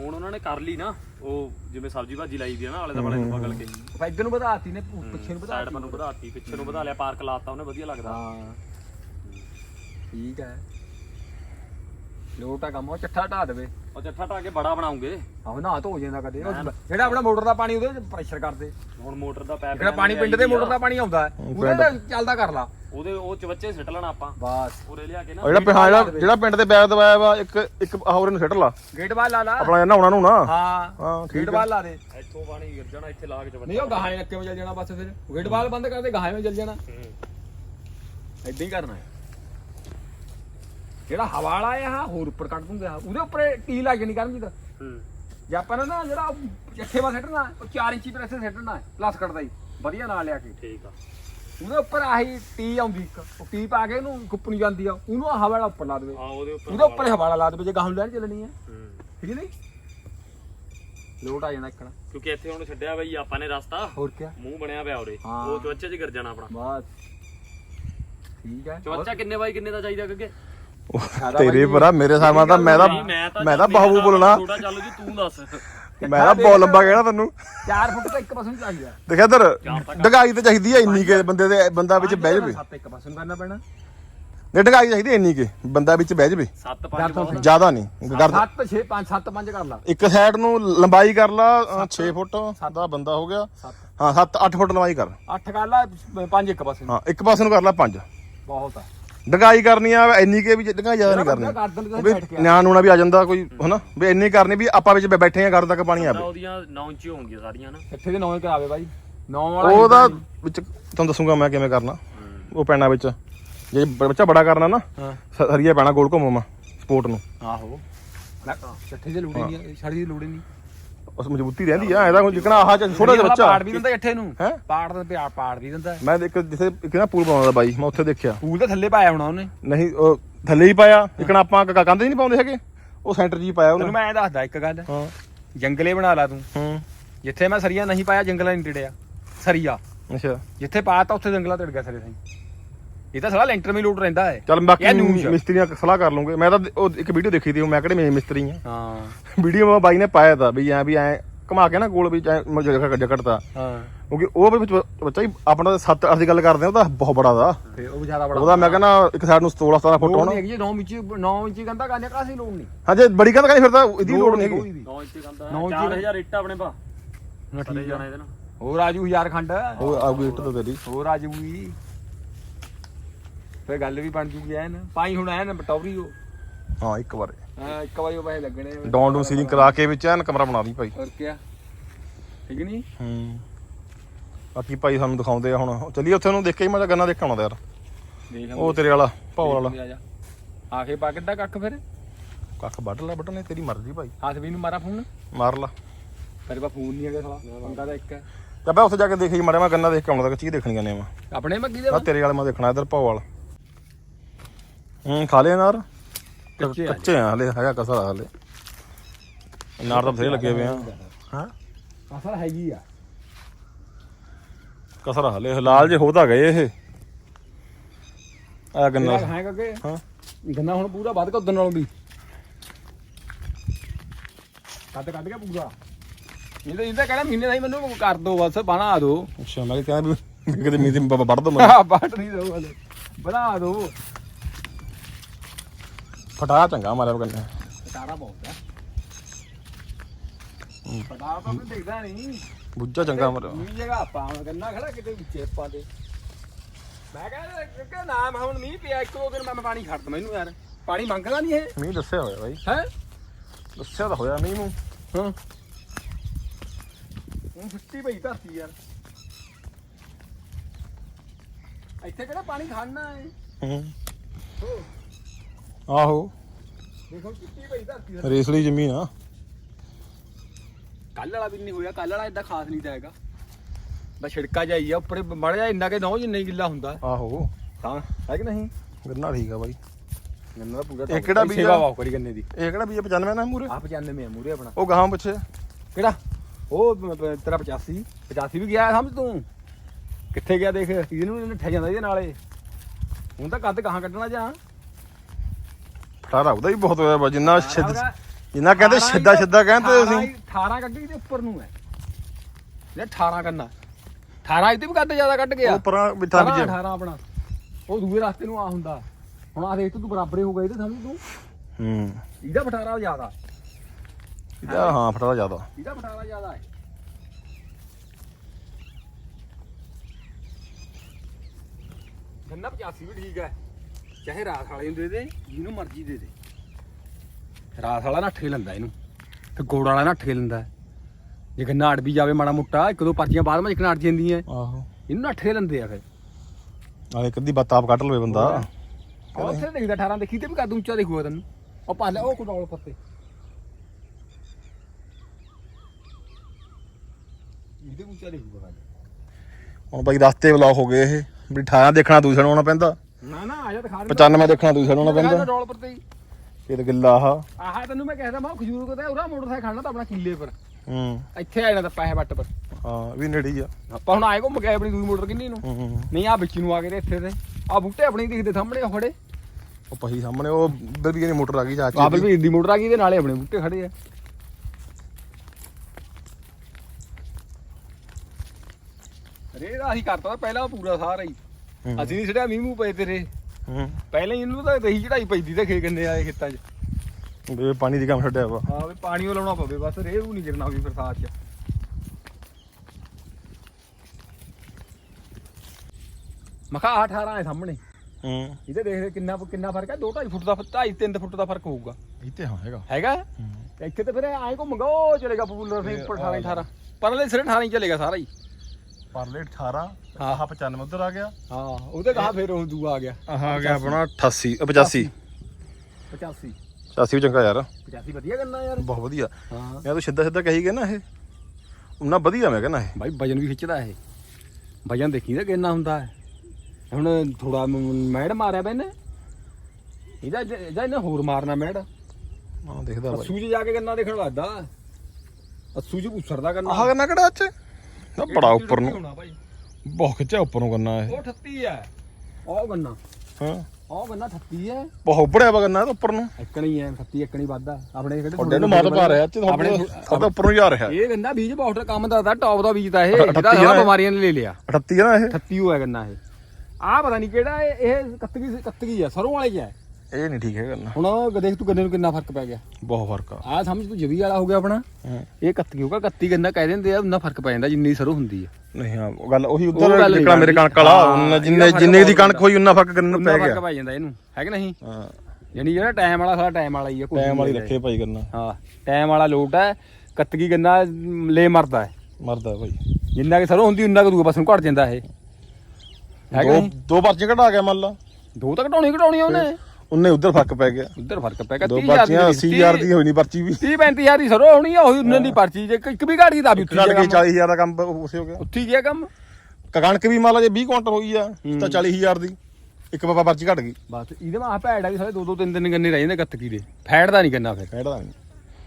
ਹੁਣ ਉਹਨਾਂ ਨੇ ਕਰ ਲਈ ਨਾ ਉਹ ਜਿਵੇਂ ਸਬਜ਼ੀ ਭਾਜੀ ਲਾਈ ਦੀ ਆ ਨਾ ਆਲੇ ਦੁਆਲੇ ਨੂੰ ਬਗਲ ਕੇ ਇੱਧਰ ਨੂੰ ਵਧਾਤੀ ਨੇ ਪਿੱਛੇ ਨੂੰ ਸਾਈਡ ਵਧਾਤੀ ਪਰ ਨੂੰ ਵਧਾਤੀ ਪਿੱਛੇ ਨੂੰ ਵਧਾ ਲਿਆ ਪਾਰਕ ਲਾਤਾ ਉਹਨੇ ਵਧੀਆ ਲੱਗਦਾ। ਹਾਂ। ਠੀਕ ਹੈ। ਲੋਟ ਆ ਕੰਮ ਉਹ ਚੱਠਾ ਢਾ ਦੇਵੇ। ਉਹ ਚੱਠਾ ਢਾ ਕੇ ਬੜਾ ਬਣਾਉਂਗੇ। ਆਹ ਨਾ ਧੋ ਜਾਂਦਾ ਕਦੇ। ਉਹ ਜਿਹੜਾ ਆਪਣਾ ਮੋਟਰ ਦਾ ਪਾਣੀ ਉਹਦੇ ਪ੍ਰੈਸ਼ਰ ਕਰਦੇ। ਹੁਣ ਮੋਟਰ ਦਾ ਪੈਪ ਜਿਹੜਾ ਪਾਣੀ ਪਿੰਡ ਦੇ ਮੋਟਰ ਦਾ ਪਾਣੀ ਆਉਂਦਾ ਹੈ, ਉਹਦੇ ਤੇ ਚੱਲਦਾ ਕਰ ਲਾ। ਉਹਦੇ ਉਹ ਚਵੱਚੇ ਸਿੱਟ ਲੈਣਾ ਆਪਾਂ। ਬਸ। ਉਰੇ ਲਿਆ ਕੇ ਨਾ। ਜਿਹੜਾ ਪਿਹਾ ਜਿਹੜਾ ਜਿਹੜਾ ਪਿੰਡ ਦੇ ਬੈਗ ਦਵਾਇਆ ਵਾ ਇੱਕ ਇੱਕ ਆਹੋਰੇ ਨੂੰ ਸਿੱਟ ਲਾ। ਗੇਟ ਬਾਹਰ ਲਾ ਲਾ। ਆਪਣਾ ਨਹਾਉਣਾ ਨੂੰ ਨਾ। ਹਾਂ। ਹਾਂ, ਗੇਟ। ਬਾਹਰ ਲਾ ਦੇ। ਇੱਥੋਂ ਪਾਣੀ ਗਿਰ ਜਾਣਾ ਇੱਥੇ ਲਾ ਕੇ ਚਵੱਚਾ ਨਹੀਂ ਉਹ ਗਾਹਾਂ ਨੱਕੇ ਵਿੱਚ ਚੱਲ ਜਾਣਾ ਬਸ ਫਿਰ। ਗੇਟ ਬਾਹਰ ਬੰਦ ਕਰਦੇ ਗਾਹਾਂ ਵਿੱਚ ਚੱਲ ਜਾਣਾ। ਏਦਾਂ ਹੀ ਕਰਨਾ ਹੈ। ਜਿਹੜਾ ਹਵਾ ਵਾਲਾ ਹਾਂ ਹੋਰ ਉੱਪਰ ਕੱਢ ਦੂੰਗੇ। ਉਹਦੇ ਉੱਪਰ ਟੀ ਲੱਗ ਜਣੀ ਕਰਨ ਜੀ ਤਾਂ? ਹੂੰ। ਜੇ ਆਪਾਂ ਨੇ ਨਾ ਜਿਹੜਾ ਚੱਠੇ ਵਾ ਸੱਟਣਾ ਉਹ 4 ਇੰਚੀ ਪ੍ਰੈਸ ਸੱਟਣਾ ਪਲੱਸ ਕੱਟਦਾ ਹੀ। ਵਧੀਆ ਨਾਲ ਲਿਆ ਕੇ। ਠੀਕ ਆ। ਉਹਦੇ ਉੱਪਰ ਆਹੀ ਟੀ ਆਉਂਦੀ ਇੱਕ। ਉਹ ਟੀ ਪਾ ਕੇ ਉਹਨੂੰ ਕੁੱਪਣੀ ਜਾਂਦੀ ਆ। ਉਹਨੂੰ ਹਵਾ ਵਾਲਾ ਉੱਪਰ ਲਾ ਦੇਵੇ। ਹਾਂ ਉਹਦੇ ਉੱਪਰ ਉਹਦੇ ਉੱਪਰ ਹਵਾ ਵਾਲਾ ਲਾ ਦੇਵੇ ਜੇ ਗਾਹਾਂ ਲੈਣ ਚੱਲਣੀ ਹੂੰ। ਠੀਕ ਨਹੀਂ? ਲੋਟ ਆ ਜਾਣਾ ਇੱਕਣਾ ਕਿਉਂਕਿ ਇੱਥੇ ਹੁਣ ਛੱਡਿਆ ਬਈ ਆਪਾਂ ਨੇ ਰਸਤਾ। ਹੋਰ ਕੀ ਮੂੰਹ ਬਣਿਆ ਪਿਆ ਉਰੇ। ਉਹ ਚਵੱਚੇ 'ਚ ਗਿਰ ਜਾਣਾ ਆਪਣਾ। ਬਸ। ਠੀਕ ਹੈ। ਚਵੱਚਾ ਕਿੰਨੇ ਬਾਈ ਕਿੰਨੇ ਦਾ ਚਾਹੀਦਾ ਗੱਗੇ ਤੇਰੇ ਭਰਾ ਮੇਰੇ ਨਾਲ ਤਾਂ ਮੈਂ ਤਾਂ ਮੈਂ ਤਾਂ ਬਾਹੂ ਬੋਲਣਾ। ਥੋੜਾ ਚੱਲ ਜੀ ਤੂੰ ਦੱਸ। ਮੈਂ ਤਾਂ ਬਹੁਤ ਲੰਬਾ ਕਹਿਣਾ ਤੈਨੂੰ। 4 ਫੁੱਟ ਤਾਂ ਇੱਕ ਪਾਸੇ ਨੂੰ ਚਾਹੀਦਾ ਦੇਖਿਆ ਇੱਧਰ ਡਗਾਈ ਤੇ ਚਾਹੀਦੀ ਆ ਇੰਨੀ ਕੇ ਬੰਦੇ ਦੇ ਬੰਦਾ ਵਿੱਚ ਬਹਿ ਜਾਵੇ। ਸੱਤ ਇੱਕ ਪਾਸੇ ਨੂੰ ਕਰਨਾ ਪੈਣਾ। ਨਹੀਂ ਡਗਾਈ ਚਾਹੀਦੀ ਇੰਨੀ ਕੇ ਬੰਦਾ ਵਿੱਚ ਬਹਿ ਜਾਵੇ। 7 5 ਬਹੁਤ ਜ਼ਿਆਦਾ ਨਹੀਂ ਕਰ 7 6 5 7 5 ਕਰ ਲਾ। ਇੱਕ ਸਾਈਡ ਨੂੰ ਲੰਬਾਈ ਕਰ ਲਾ 6 ਫੁੱਟ ਦਾ ਬੰਦਾ ਹੋ ਗਿਆ। ਹਾਂ 7 8 ਫੁੱਟ ਲੰਬਾਈ ਕਰ। 8 ਕਰ ਲਾ 5 ਇੱਕ ਪਾਸੇ। ਨੂੰ ਹਾਂ ਇੱਕ ਪਾਸੇ ਨੂੰ ਕਰ ਲਾ 5 ਬਹੁਤ ਆ। ਡਗਾਈ ਕਰਨੀ ਆ ਇੰਨੀ ਕੇ ਵੀ ਡਗਾਈ ਜ਼ਿਆਦਾ ਨਹੀਂ ਕਰਨੀ। ਨਿਆਣ ਨੂਣਾ ਵੀ ਆ ਜਾਂਦਾ ਕੋਈ ਹਨਾ? ਵੀ ਇੰਨੀ ਕਰਨੀ ਵੀ ਆਪਾਂ ਵਿੱਚ ਬੈਠੇ ਆ ਘਰ ਤੱਕ ਪਾਣੀ ਆਵੇ ਉਹਦੀਆਂ 9 ਇੰਚੀ ਹੋਣਗੀਆਂ ਸਾਰੀਆਂ ਨਾ। ਇੱਥੇ ਦੇ ਨੌਂ ਕਰਾਵੇ ਬਾਈ। ਨੌਂ ਵਾਲਾ ਉਹਦਾ ਵਿੱਚ ਤੁਹਾਨੂੰ ਦੱਸੂਗਾ ਮੈਂ ਕਿਵੇਂ ਕਰਨਾ। ਉਹ ਪੈਣਾ ਵਿੱਚ। ਜੇ ਬੱਚਾ ਬੜਾ ਕਰਨਾ ਨਾ ਹਾਂ। ਸ- ਸਰੀਆ ਪੈਣਾ ਗੋਲ ਘੁੰਮਵਾ ਸਪੋਰਟ ਨੂੰ। ਆਹੋ। ਚੱਠੇ ਦੀ ਲੋੜ ਨਹੀਂ ਛੜੀ ਦੀ ਲੋੜ ਨਹੀਂ। ਉਸ ਮਜ਼ਬੂਤੀ ਰਹਿੰਦੀ ਆ ਇਹਦਾ ਜਿਕਣਾ ਆਹ ਛੋਟਾ ਜਿਹਾ ਬੱਚਾ। ਪਾੜ ਵੀ ਦਿੰਦਾ ਇੱਥੇ ਨੂੰ। ਹੈਂ? ਪਾੜ ਦਾ ਪਿਆ ਪਾੜ ਵੀ ਦਿੰਦਾ। ਮੈਂ ਇੱਕ ਜਿੱਥੇ ਇੱਕ ਨਾ ਪੂਲ ਬਣਾਉਂਦਾ ਬਾਈ ਮੈਂ ਉੱਥੇ ਦੇਖਿਆ। ਪੂਲ ਦੇ ਥੱਲੇ ਪਾਇਆ ਹੋਣਾ ਉਹਨੇ। ਨਹੀਂ ਉਹ ਥੱਲੇ ਹੀ ਪਾਇਆ ਇਕਣਾ ਆਪਾਂ ਕ- ਕੰਧ ਨਹੀਂ ਪਾਉਂਦੇ ਹੈਗੇ। ਉਹ ਸੈਂਟਰ 'ਚ ਹੀ ਪਾਇਆ ਤੈਨੂੰ ਉਹਨੇ ਮੈਂ ਐਂ ਦੱਸਦਾ ਇੱਕ ਗੱਲ। ਹਾਂ। ਜੰਗਲੇ ਬਣਾ ਲਾ ਤੂੰ। ਹੂੰ। ਜਿੱਥੇ ਮੈਂ ਸਰੀਆ ਨਹੀਂ ਪਾਇਆ ਜੰਗਲਾ ਨਹੀਂ ਟਿੜਿਆ। ਸਰੀਆ। ਅੱਛਾ। ਜਿੱਥੇ ਪਾਤਾ ਉੱਥੇ ਜੰਗਲਾ ਟਿੜ ਗਿਆ ਸਰੇ ਸਾਈ ਇਹ ਤਾਂ ਸਾਲਾ ਲੈਂਟਰ ਮੇ ਲੋਟ ਰਹਿੰਦਾ ਹੈ। ਚੱਲ ਬਾਕੀ ਇਹ news ਆ। ਮਿਸਤਰੀਆਂ ਸਲਾਹ ਕਰ ਲੂੰਗੇ। ਮੈਂ ਤਾਂ ਉਹ ਇੱਕ ਵੀਡੀਓ ਦੇਖੀ ਤੀ ਉਹ ਮੈਂ ਕਿਹੜੇ ਮੇ ਮਿਸਤਰੀ ਆ। ਹਾਂ। ਵੀਡੀਓ ਮੈਂ ਬਾਈ ਨੇ ਪਾਇਆ ਤਾ ਵੀ ਐ ਵੀ ਐ ਘੁਮਾ ਕੇ ਨਾ ਗੋਲ ਵੀ ਜਗੜ ਜਗੜਤਾ ਹਾਂ। ਕਿਉਂਕਿ ਉਹ ਵੀ ਵਿੱਚ ਬੱਚਾ ਹੀ ਆਪਣਾ 7 8 ਦੀ ਗੱਲ ਕਰਦੇ ਆ ਉਹ ਤਾਂ ਬਹੁਤ ਬੜਾ ਦਾ ਤੇ ਉਹ ਵੀ ਜ਼ਿਆਦਾ ਬੜਾ ਉਹਦਾ ਮੈਂ ਕਹਿੰਦਾ ਇੱਕ ਸਾਈਡ ਨੂੰ 16 17 ਫੁੱਟ ਹੋਣਾ। ਨਹੀਂ ਹੈਗੀ 9 ਇੰਚ 9 ਇੰਚ ਕਹਿੰਦਾ ਕਾਹਨੇ ਕਾਸੀ ਲੋੜ ਨਹੀਂ। ਹਾਂ ਜੇ ਬੜੀ ਕੰਧ ਕਹਿੰਦੀ ਫਿਰ ਤਾਂ ਇਹਦੀ ਲੋੜ ਨਹੀਂ ਹੈਗੀ। 9 ਇੰਚੀ ਕੰਦਾ ਨੌ ਇੰਚੀ 4000 ਇੱਟ ਆਪਣੇ ਪਾ ਨਾ ਸਾਰੇ ਠੀਕ ਜਾਣਾ ਇਹਦੇ ਨਾਲ। ਹੋਰ ਆਜੂ ਹਜ਼ਾਰ ਖੰਡ। ਉਹ ਆਊਗੀ ਇੱਟ ਤਾਂ ਤੇਰੀ। ਹੋਰ ਆਜੂਗੀ ਫੇ ਗੱਲ ਵੀ ਬਣ ਜੂਗੀ ਐਨ। ਪਾਈ ਹੁਣ ਐਨ ਬਟੌਰੀ ਉਹ। ਹਾਂ ਇੱਕ ਵਾਰ। ਹਾਂ, ਇੱਕ ਵਾਰੀ ਉਹ ਪੈਸੇ ਲੱਗਣੇ ਡਾਊਨ ਡੂਨ ਸੀਲਿੰਗ ਕਰਾ ਕੇ ਵਿੱਚ ਐਨ ਕਮਰਾ ਬਣਾ ਦੀ ਭਾਈ। ਹੋਰ ਕੀ ਠੀਕ ਨਹੀਂ ਹੂੰ। ਬਾਕੀ ਭਾਈ ਸਾਨੂੰ ਦਿਖਾਉਂਦੇ ਆ ਹੁਣ। ਚੱਲੀਏ ਉੱਥੇ ਨੂੰ ਦੇਖ ਕੇ ਹੀ ਮੈਂ ਤਾਂ ਗੰਨਾ ਦੇਖਣ ਆਉਂਦਾ ਯਾਰ। ਦੇਖ ਉਹ ਤੇਰੇ ਵਾਲਾ ਭੌਰ ਵਾਲਾ। ਆ ਆ ਕੇ ਪਾ ਕਿੱਦਾਂ ਕੱਖ ਫਿਰ? ਕੱਖ ਵੱਢ ਲੈ ਵੱਢਣੇ ਤੇਰੀ ਮਰਜ਼ੀ ਭਾਈ। ਹੱਥ ਵੀ ਨੂੰ ਮਾਰਾ ਫੋਨ? ਮਾਰ ਲਾ। ਤੇਰੇ ਪਾ ਫੋਨ ਨਹੀਂ ਹੈਗਾ ਸਾਲਾ। ਪੰਗਾ ਤਾਂ ਇੱਕ ਹੈ। ਤਾਂ ਬਈ ਉੱਥੇ ਜਾ ਕੇ ਦੇਖੀ ਮਾੜਾ ਮੈਂ ਗੰਨਾ ਦੇਖ ਕੇ ਆਉਣਾ ਤਾਂ ਕੱਚੀ ਦੇਖਣੀਆਂ ਨੇ ਮੈਂ। ਆਪਣੇ ਮੱਗੀ ਦੇ ਆ ਤੇਰੇ ਵਾਲੇ ਮੈਂ ਦੇਖਣਾ ਇਧਰ ਭੌ ਵਾਲ। ਹੂੰ ਖਾ ਲਿਆ ਨਾਰ ਕੱਚੇ ਆ ਕੱਚੇ ਆ ਹਲੇ ਹੈਗਾ ਕਸਰ ਆ ਹਲੇ। ਨਾਰ ਤਾਂ ਬਥੇਰੇ ਲੱਗੇ ਹੋਏ ਆ। ਹਾਂ? ਅਸਲ ਹੈਗੀ ਆ। ਕਸਰ ਹਲੇ ਲਾਲ ਜੇ ਹੋ ਤਾਂ ਗਏ ਇਹ। ਆ ਗੰਨਾ। ਕਿ ਹਾਂ ਗੰਨਾ ਹੁਣ ਪੂਰਾ ਵੱਧ ਕੇ ਉਦੋਂ ਨਾਲੋਂ ਵੀ ਕੱਢ ਕੱਢ ਕੇ ਪੂਰਾ। ਇਹ ਤਾਂ ਇਹਦਾ ਕਹਿੰਦਾ ਮਹੀਨੇ ਦਾ ਹੀ ਮੈਨੂੰ ਕਰ ਦੋ ਬਸ ਬਣਾ ਦੋ। ਅੱਛਾ ਮੈਂ ਕਿਹਾ ਕਿਤੇ ਮੀਂਹ ਦੀ ਵੜ ਦੋ ਮੈਂ ਬਾਟ ਨਹੀਂ ਦੋ ਹਲੇ। ਬਣਾ ਦੋ। ਫਟਾ ਚੰਗਾ ਮਾਰਿਆ ਗੰਨਾ ਸਾਰਾ ਬਹੁਤ ਹੈ। ਪਤਾ ਤਾਂ ਕੋਈ ਦੇਖਦਾ ਨਹੀਂ। ਬੁੱਝਾ ਚੰਗਾ ਮਾਰਿਆ ਮੀਂਹ ਜਗਾ ਪਾਉਣ ਗੰਨਾ ਖੜਾ ਕਿਤੇ ਵਿੱਚੇ ਆਪਾਂ ਦੇ। ਮੈਂ ਕਹਿੰਦਾ ਕਿ ਨਾਮ ਹੁਣ ਮੀਂਹ ਪਿਆ ਇੱਕ ਦੋ ਦਿਨ ਮੈਂ ਪਾਣੀ ਛੱਡ ਮੈਨੂੰ ਯਾਰ। ਪਾਣੀ ਮੰਗਦਾ ਨਹੀਂ ਇਹ। ਮੀਂਹ ਦੱਸਿਆ ਹੋਇਆ ਬਾਈ। ਹੈ? ਦੱਸਿਆ ਤਾਂ ਹੋਇਆ ਮੀਂਹ ਨੂੰ ਹਾਂ। ਹੁਣ ਫੁੱਟੀ ਪਈ ਧਰਤੀ ਯਾਰ। ਇੱਥੇ ਕਿਹੜਾ ਪਾਣੀ ਹੂੰ। ਹੋ ਆਹੋ। ਦੇਖੋ ਚਿੱਟੀ ਪਈ ਧਰਤੀ ਰੇਸਲੀ ਜ਼ਮੀਨ ਆ। ਕੱਲ ਵਾਲਾ ਵੀ ਨਹੀਂ ਹੋਇਆ ਕੱਲ ਵਾਲਾ ਇਦਾਂ ਖਾਸ ਨਹੀਂ ਤਾਂ ਹੈਗਾ ਬਸ ਛਿੜਕਾ ਜਾਈ ਆ ਉੱਪਰ ਮੜ ਜਾ ਇੰਨਾ ਕਿ ਨੌ ਜਿੰਨਾ ਗਿੱਲਾ ਹੁੰਦਾ। ਆਹੋ। ਹਾਂ ਹੈ ਕਿ ਨਹੀਂ? ਗੰਨਾ ਠੀਕ ਆ ਬਾਈ। ਗੰਨਾ ਦਾ ਪੂਰਾ ਇਹ ਕਿਹੜਾ ਬੀਜ ਆ? ਕਰੀ ਗੰਨੇ ਦੀ। ਇਹ ਕਿਹੜਾ ਬੀਜ 95 ਨਾ ਮੂਰੇ ਆ 95 ਆ ਮੂਰੇ ਆਪਣਾ। ਉਹ ਗਾਹਾਂ ਪਿੱਛੇ। ਕਿਹੜਾ? ਉਹ ਤੇਰਾ 85 85 ਵੀ ਗਿਆ ਸਮਝ ਤੂੰ? ਕਿੱਥੇ ਗਿਆ ਦੇਖ? ਇਹਨੂੰ ਨੱਠਿਆ ਜਾਂਦਾ ਇਹਦੇ ਨਾਲੇ। ਹੁਣ ਤਾਂ ਕੱਦ ਕਹਾਂ ਕੱਢਣਾ ਜਾਂ। ਫਟਾਰਾ ਉਹਦਾ ਹੀ ਬਹੁਤ ਹੋਇਆ ਵਾ ਜਿੰਨਾ ਛਿੱਦ ਜਿੰਨਾ ਕਹਿੰਦੇ ਛਿੱਦਾ ਛਿੱਦਾ ਕਹਿੰਦੇ ਅਸੀਂ 18 ਕੱਢੀ ਤੇ ਉੱਪਰ ਨੂੰ ਹੈ। ਇਹ 18 ਕਰਨਾ। 18 ਇੱਥੇ ਵੀ ਕੱਦ ਜ਼ਿਆਦਾ ਕੱਢ ਗਿਆ। ਉਹ ਪਰਾਂ ਬਿੱਠਾ ਸਾਰਾ ਵਿੱਚ। 18 ਆਪਣਾ। ਉਹ ਦੂਏ ਰਸਤੇ ਨੂੰ ਆ ਹੁੰਦਾ। ਹੁਣ ਆ ਦੇਖ ਤੂੰ ਬਰਾਬਰੇ ਹੋ ਗਏ ਤੇ ਸਮਝ ਤੂੰ। ਹੂੰ। ਇਹਦਾ ਬਟਾਰਾ ਜ਼ਿਆਦਾ। ਇਹਦਾ ਹਾਂ ਫਟਾਰਾ ਜ਼ਿਆਦਾ। ਇਹਦਾ ਬਟਾਰਾ ਜ਼ਿਆਦਾ ਹੈ। ਗੰਨਾ 85 ਵੀ ਠੀਕ ਹੈ। ਚਾਹੇ ਰਾਤ ਵਾਲੇ ਨੂੰ ਦੇ ਦੇ ਜਿਹਨੂੰ ਮਰਜ਼ੀ ਦੇ ਦੇ। ਰਾਤ ਵਾਲਾ ਨੱਠ ਕੇ ਲੈਂਦਾ ਇਹਨੂੰ ਤੇ ਗੋੜ ਵਾਲਾ ਨੱਠ ਕੇ ਲੈਂਦਾ। ਜੇ ਗੰਨਾ ਅੜ ਵੀ ਜਾਵੇ ਮਾੜਾ ਮੋਟਾ ਇੱਕ ਦੋ ਪਰਚੀਆਂ ਬਾਅਦ ਵਿੱਚ ਅੜ ਜਾਂਦੀਆਂ ਆਹੋ। ਇਹਨੂੰ ਨੱਠ ਕੇ ਲੈਂਦੇ ਆ ਫਿਰ। ਨਾਲੇ ਕਦੀ ਬੱਤ ਆਪ ਕੱਢ ਲਵੇ ਬੰਦਾ। ਉੱਥੇ ਦੇਖਦਾ 18 ਦੇਖੀ ਤੇ ਵੀ ਕੱਦ ਉੱਚਾ ਦੇਖੂਗਾ ਤੈਨੂੰ। ਉਹ ਪਾਲੇ ਉਹ ਕੁਡੌਲ ਪੱਤੇ ਇਹਦੇ ਉੱਚਾ ਦੇਖੂਗਾ ਹੁਣ ਬਾਈ ਰਸਤੇ ਬਲੌਕ ਹੋ ਗਏ ਇਹ। ਵੀ 18 ਦੇਖਣਾ ਦੂਸਰੇ ਨੂੰ ਆਉਣਾ ਪੈਂਦਾ। ਨਾ ਨਾ ਆ ਜਾ ਦਿਖਾ 95 ਦੇਖਣਾ ਦੂਸਰੇ ਨੂੰ ਆਉਣਾ ਪੈਂਦਾ ਡੋਲ ਪਰ ਤੇ ਹੀ। ਇਹ ਤਾਂ ਗਿੱਲਾ ਆਹ ਆਹ ਤੈਨੂੰ ਮੈਂ ਕਹਿੰਦਾ ਮੈਂ ਖਜੂਰ ਕੋਤੇ ਉਹਦਾ ਮੋਟਰਸਾਈਕਲ ਖੜਨਾ ਤਾਂ ਆਪਣਾ ਕਿੱਲੇ ਪਰ। ਹੂੰ। ਇੱਥੇ ਆ ਜਾਣਾ ਤਾਂ ਪੈਸੇ ਵੱਟ ਪਰ। ਹਾਂ ਵੀ ਨੇੜੇ ਹੀ ਆ। ਆਪਾਂ ਹੁਣ ਆਏ ਘੁੰਮ ਕੇ ਆਏ ਆਪਣੀ ਦੂਜੀ ਮੋਟਰ ਕਿੰਨੀ ਨੂੰ। ਹੂੰ ਨਹੀਂ ਆ ਵਿੱਚ ਨੂੰ ਆ ਗਏ ਤੇ ਇੱਥੇ ਤੇ। ਆ ਬੂਟੇ ਆਪਣੀ ਦਿਖਦੇ ਸਾਹਮਣੇ ਉਹ ਖੜੇ ਉਹ ਪਹੀ ਸਾਹਮਣੇ ਉਹ ਉਧਰ ਵੀ ਮੋਟਰ ਆ ਗਈ ਦੀ। ਮੋਟਰ ਆ ਗਈ ਨਾਲੇ ਆਪਣੇ ਬੂਟੇ ਖੜੇ ਆ। ਦਾ ਅਸੀਂ ਕਰਤਾ ਤਾ ਪਹਿਲਾਂ ਪੂਰਾ ਸਾਰਾ ਹੂੰ। ਅਸੀਂ ਨਹੀਂ ਛੜਿਆ ਮੀਂਹ ਮੂੰਹ ਪਏ ਤੇਰੇ। ਹੂੰ। ਪਹਿਲਾਂ ਹੀ ਇਹਨੂੰ ਤਾਂ ਦਹੀਂ ਚੜਾਈ ਪੈਂਦੀ ਤੇ ਖੇ ਗੰਨੇ ਆਏ ਖੇਤਾਂ 'ਚ। ਵੀ ਪਾਣੀ ਦੀ ਕੰਮ ਛੱਡਿਆ ਵਾ। ਹਾਂ ਵੀ ਪਾਣੀ ਉਹ ਲਾਉਣਾ ਪਵੇ ਬਸ ਰੇਹ ਨੂੰ ਨਹੀਂ ਗਿਰਨਾ ਵੀ ਬਰਸਾਤ 'ਚ। ਮਖਾ 18 ਹੈ ਸਾਹਮਣੇ। ਹੂੰ। ਇਹਦੇ ਦੇਖ ਦੇ ਕਿੰਨਾ ਕਿੰਨਾ ਫ਼ਰਕ ਹੈ? 2 2.5 ਫੁੱਟ ਦਾ 2.5 3 ਫੁੱਟ ਦਾ ਫ਼ਰਕ ਹੋਊਗਾ। ਤੇ ਹਾਂ ਹੈਗਾ। ਹੈਗਾ? ਇੱਥੇ ਤੇ ਫਿਰ ਆਏ ਘੁੰਮਗਾ ਉਹ ਚਲੇਗਾ ਪਪੂਲਰ ਸੇ ਉੱਪਰ 18 18 ਪਰਲੇ ਸਿਰੇ 18 ਹੀ ਚਲੇਗਾ ਸਾਰਾ ਹੀ। ਪਰਲੇ 18 ਹਾਂ। ਆਹ 95 ਉਧਰ ਆ ਗਿਆ। ਹਾਂ ਉਹਦੇ ਕਹਾ ਫਿਰ ਉਹ ਦੂਆ ਆ ਗਿਆ? ਆਹ ਆ ਗਿਆ ਆਪਣਾ 88 ਅ, 85 85 85 ਵੀ ਚੰਗਾ ਯਾਰ। 85 ਵਧੀਆ ਕਰਨਾ ਯਾਰ। ਬਹੁਤ ਵਧੀਆ। ਹਾਂ। ਮੈਂ ਤੂੰ ਸਿੱਧਾ ਸਿੱਧਾ ਕਹੀ ਗਿਆ ਨਾ ਇਹ। ਉਹਨਾਂ ਵਧੀਆ ਮੈਂ ਕਹਿੰਦਾ ਇਹ। ਬਾਈ ਵਜਨ ਵੀ ਖਿੱਚਦਾ ਇਹ। ਵਜਨ ਦੇਖੀ ਤਾਂ ਕਿੰਨਾ ਹੁੰਦਾ ਹੈ। ਹੁਣ ਥੋੜਾ ਮੈੜ ਮਾਰਿਆ ਬੈਨੇ ਇਹਦਾ ਜ- ਇਹਦਾ ਇਹਨੇ ਹੋਰ ਮਾਰਨਾ ਮੈੜ ਹਾਂ ਦੇਖਦਾ ਬਾਈ। ਅਸੂ 'ਚ ਜਾ ਕੇ ਕਿੰਨਾ ਦੇਖਣ ਲੱਗਦਾ। ਅਸੂ 'ਚ ਪੁੱਛਰਦਾ ਕਰਨਾ ਆਹ ਕਰਨਾ ਕਿਹੜਾ ਅੱਜ? ਨਾ ਬੜਾ ਉੱਪਰ ਨੂੰ। ਹੋਣਾ ਭਾਈ? ਬਹੁਤ ਖਿੱਚਿਆ ਉੱਪਰ ਨੂੰ ਕਰਨਾ ਇਹ। ਉਹ 38 ਹੈ ਉਹ ਗੰਨਾ। ਹਾਂ। ਉਹ ਗੰਨਾ 38 ਹੈ ਬਹੁਤ ਬੜਿਆ ਵਾ ਕਰਨਾ ਉੱਪਰ ਨੂੰ। ਇੱਕਣੀ ਹੈ 38 ਇੱਕਣੀ ਵੱਧਾ ਆਪਣੇ ਕਿਹੜੇ ਤੁਹਾਡੇ ਨੂੰ ਮਾਰ ਪਾ ਰਿਹਾ ਆਪਣੇ ਤੁਹਾਡੇ ਤੁਹਾਡਾ ਉੱਪਰ ਨੂੰ ਜਾ ਰਿਹਾ ਇਹ ਗੰਨਾ ਬੀਜ ਬਹੁਤ ਕੰਮ ਦਾ ਟੌਪ ਦਾ ਬੀਜ ਤਾਂ ਇਹ ਇਹਦਾ ਸਾਰਾ ਹੈ। ਬਿਮਾਰੀਆਂ ਨੇ ਲੈ ਲਿਆ। 38 ਆ ਨਾ ਇਹ। 38 ਹੋਇਆ ਗੰਨਾ ਇਹ। ਆਹ ਪਤਾ ਨਹੀਂ ਕਿਹੜਾ ਇਹ ਇਹ 31 31 ਹੈ ਸਰੋਂ ਵਾਲੇ ਹੈ। ਇਹ ਨਹੀਂ ਠੀਕ ਹੈ ਕਰਨਾ ਹੁਣ ਉਹ ਦੇਖ ਤੂੰ ਗੰਨੇ ਨੂੰ ਕਿੰਨਾ ਫ਼ਰਕ ਪੈ ਗਿਆ। ਬਹੁਤ ਫ਼ਰਕ ਆ। ਆਹ ਸਮਝ ਤੂੰ ਜਵੀ ਵਾਲਾ ਹੋ ਗਿਆ ਆਪਣਾ। ਇਹ 31 ਹੋਗਾ 31 ਗੰਨਾ ਕਹਿ ਦਿੰਦੇ ਆ ਉਹਨਾਂ ਫ਼ਰਕ ਪੈ ਜਾਂਦਾ ਜਿੰਨੀ ਸਰੋਂ ਹੁੰਦੀ ਆ। ਨਹੀਂ ਹਾਂ ਗੱਲ ਉਹੀ ਉਧਰ ਗੱਲ ਨਿਕਲਾ ਮੇਰੇ ਕਣਕ ਵਾਲਾ ਜਿੰਨੇ ਫ਼ਰਕ ਜਿੰਨੇ ਦੀ ਕਣਕ ਹੋਈ ਉਹਨਾਂ ਫ਼ਰਕ ਕਰਨ ਉਹਨਾਂ ਪੈ ਫ਼ਰਕ ਗਿਆ ਪੈ ਜਾਂਦਾ ਇਹਨੂੰ। ਹੈ ਕਿ ਨਹੀਂ? ਹਾਂ। ਯਾਨੀ ਜਿਹੜਾ ਟਾਈਮ ਵਾਲਾ ਸਾਰਾ ਟਾਈਮ ਵਾਲਾ ਹੀ ਆ ਕੋਈ ਟਾਈਮ ਵਾਲੀ ਰੱਖੇ ਭਾਈ ਕਰਨਾ। ਹਾਂ ਟਾਈਮ ਵਾਲਾ ਲੋਟ ਹੈ 31 ਗੰਨਾ ਲੈ ਮਰਦਾ ਹੈ। ਮਰਦਾ ਭਾਈ। ਜਿੰਨਾ ਕਿ ਸਰੋਂ ਹੁੰਦੀ ਉਹਨਾਂ ਕਿ ਦੂਏ ਪਾਸੇ ਨੂੰ ਘਟ ਜਾਂਦਾ ਇਹ। ਦੋ ਦੋ ਪਰਚੇ ਕਢਾ ਗਿਆ ਮੰਨ ਲਾ। ਦੋ ਤਾਂ ਘਟਾਉਣੀ ਘਟਾਉਣੀ ਉਹਨੇ। ਉਹਨੇ ਉਧਰ ਫ਼ਰਕ ਪੈ ਗਿਆ। ਉਧਰ ਫ਼ਰਕ ਪੈ ਗਿਆ। ਦੋ 30000 ਪਰਚੀਆਂ 80000 ਦੀ ਹੋਈ ਨਹੀਂ ਪਰਚੀ ਵੀ। 30 35000 ਦੀ ਸਰੋ ਹੋਣੀ ਆ ਉਹੀ ਉਹਨਾਂ ਦੀ ਪਰਚੀ ਜੇ ਇੱਕ ਵੀ ਗਾੜੀ ਦਾ ਵੀ ਉੱਥੇ ਕੱਢ ਗਿਆ ਕੇ ਕੰਮ। 40000 ਦਾ ਕੰਮ ਉਸੇ ਹੋ ਗਿਆ। ਉੱਥੇ ਹੀ ਗਿਆ ਕੰਮ। ਕਣਕ ਵੀ ਮੰਨ ਲਾ ਜੇ 20 ਕੁਇੰਟਲ ਹੋਈ ਆ ਤਾਂ 40000 ਦੀ। ਇੱਕ ਪਾਪਾ ਪਰਚੀ ਘਟ ਗਈ। ਬਸ ਇਹਦੇ ਮਾ ਭੈੜ ਆ ਵੀ ਸਾਰੇ ਦੋ ਦੋ ਤਿੰਨ ਤਿੰਨ ਗੰਨੇ ਰਹਿ ਜਾਂਦੇ ਕੱਤਕੀ ਦੇ। ਫੈੜਦਾ ਨਹੀਂ ਗੰਨਾ ਫਿਰ। ਫਾਇਦਾ ਨਹੀਂ।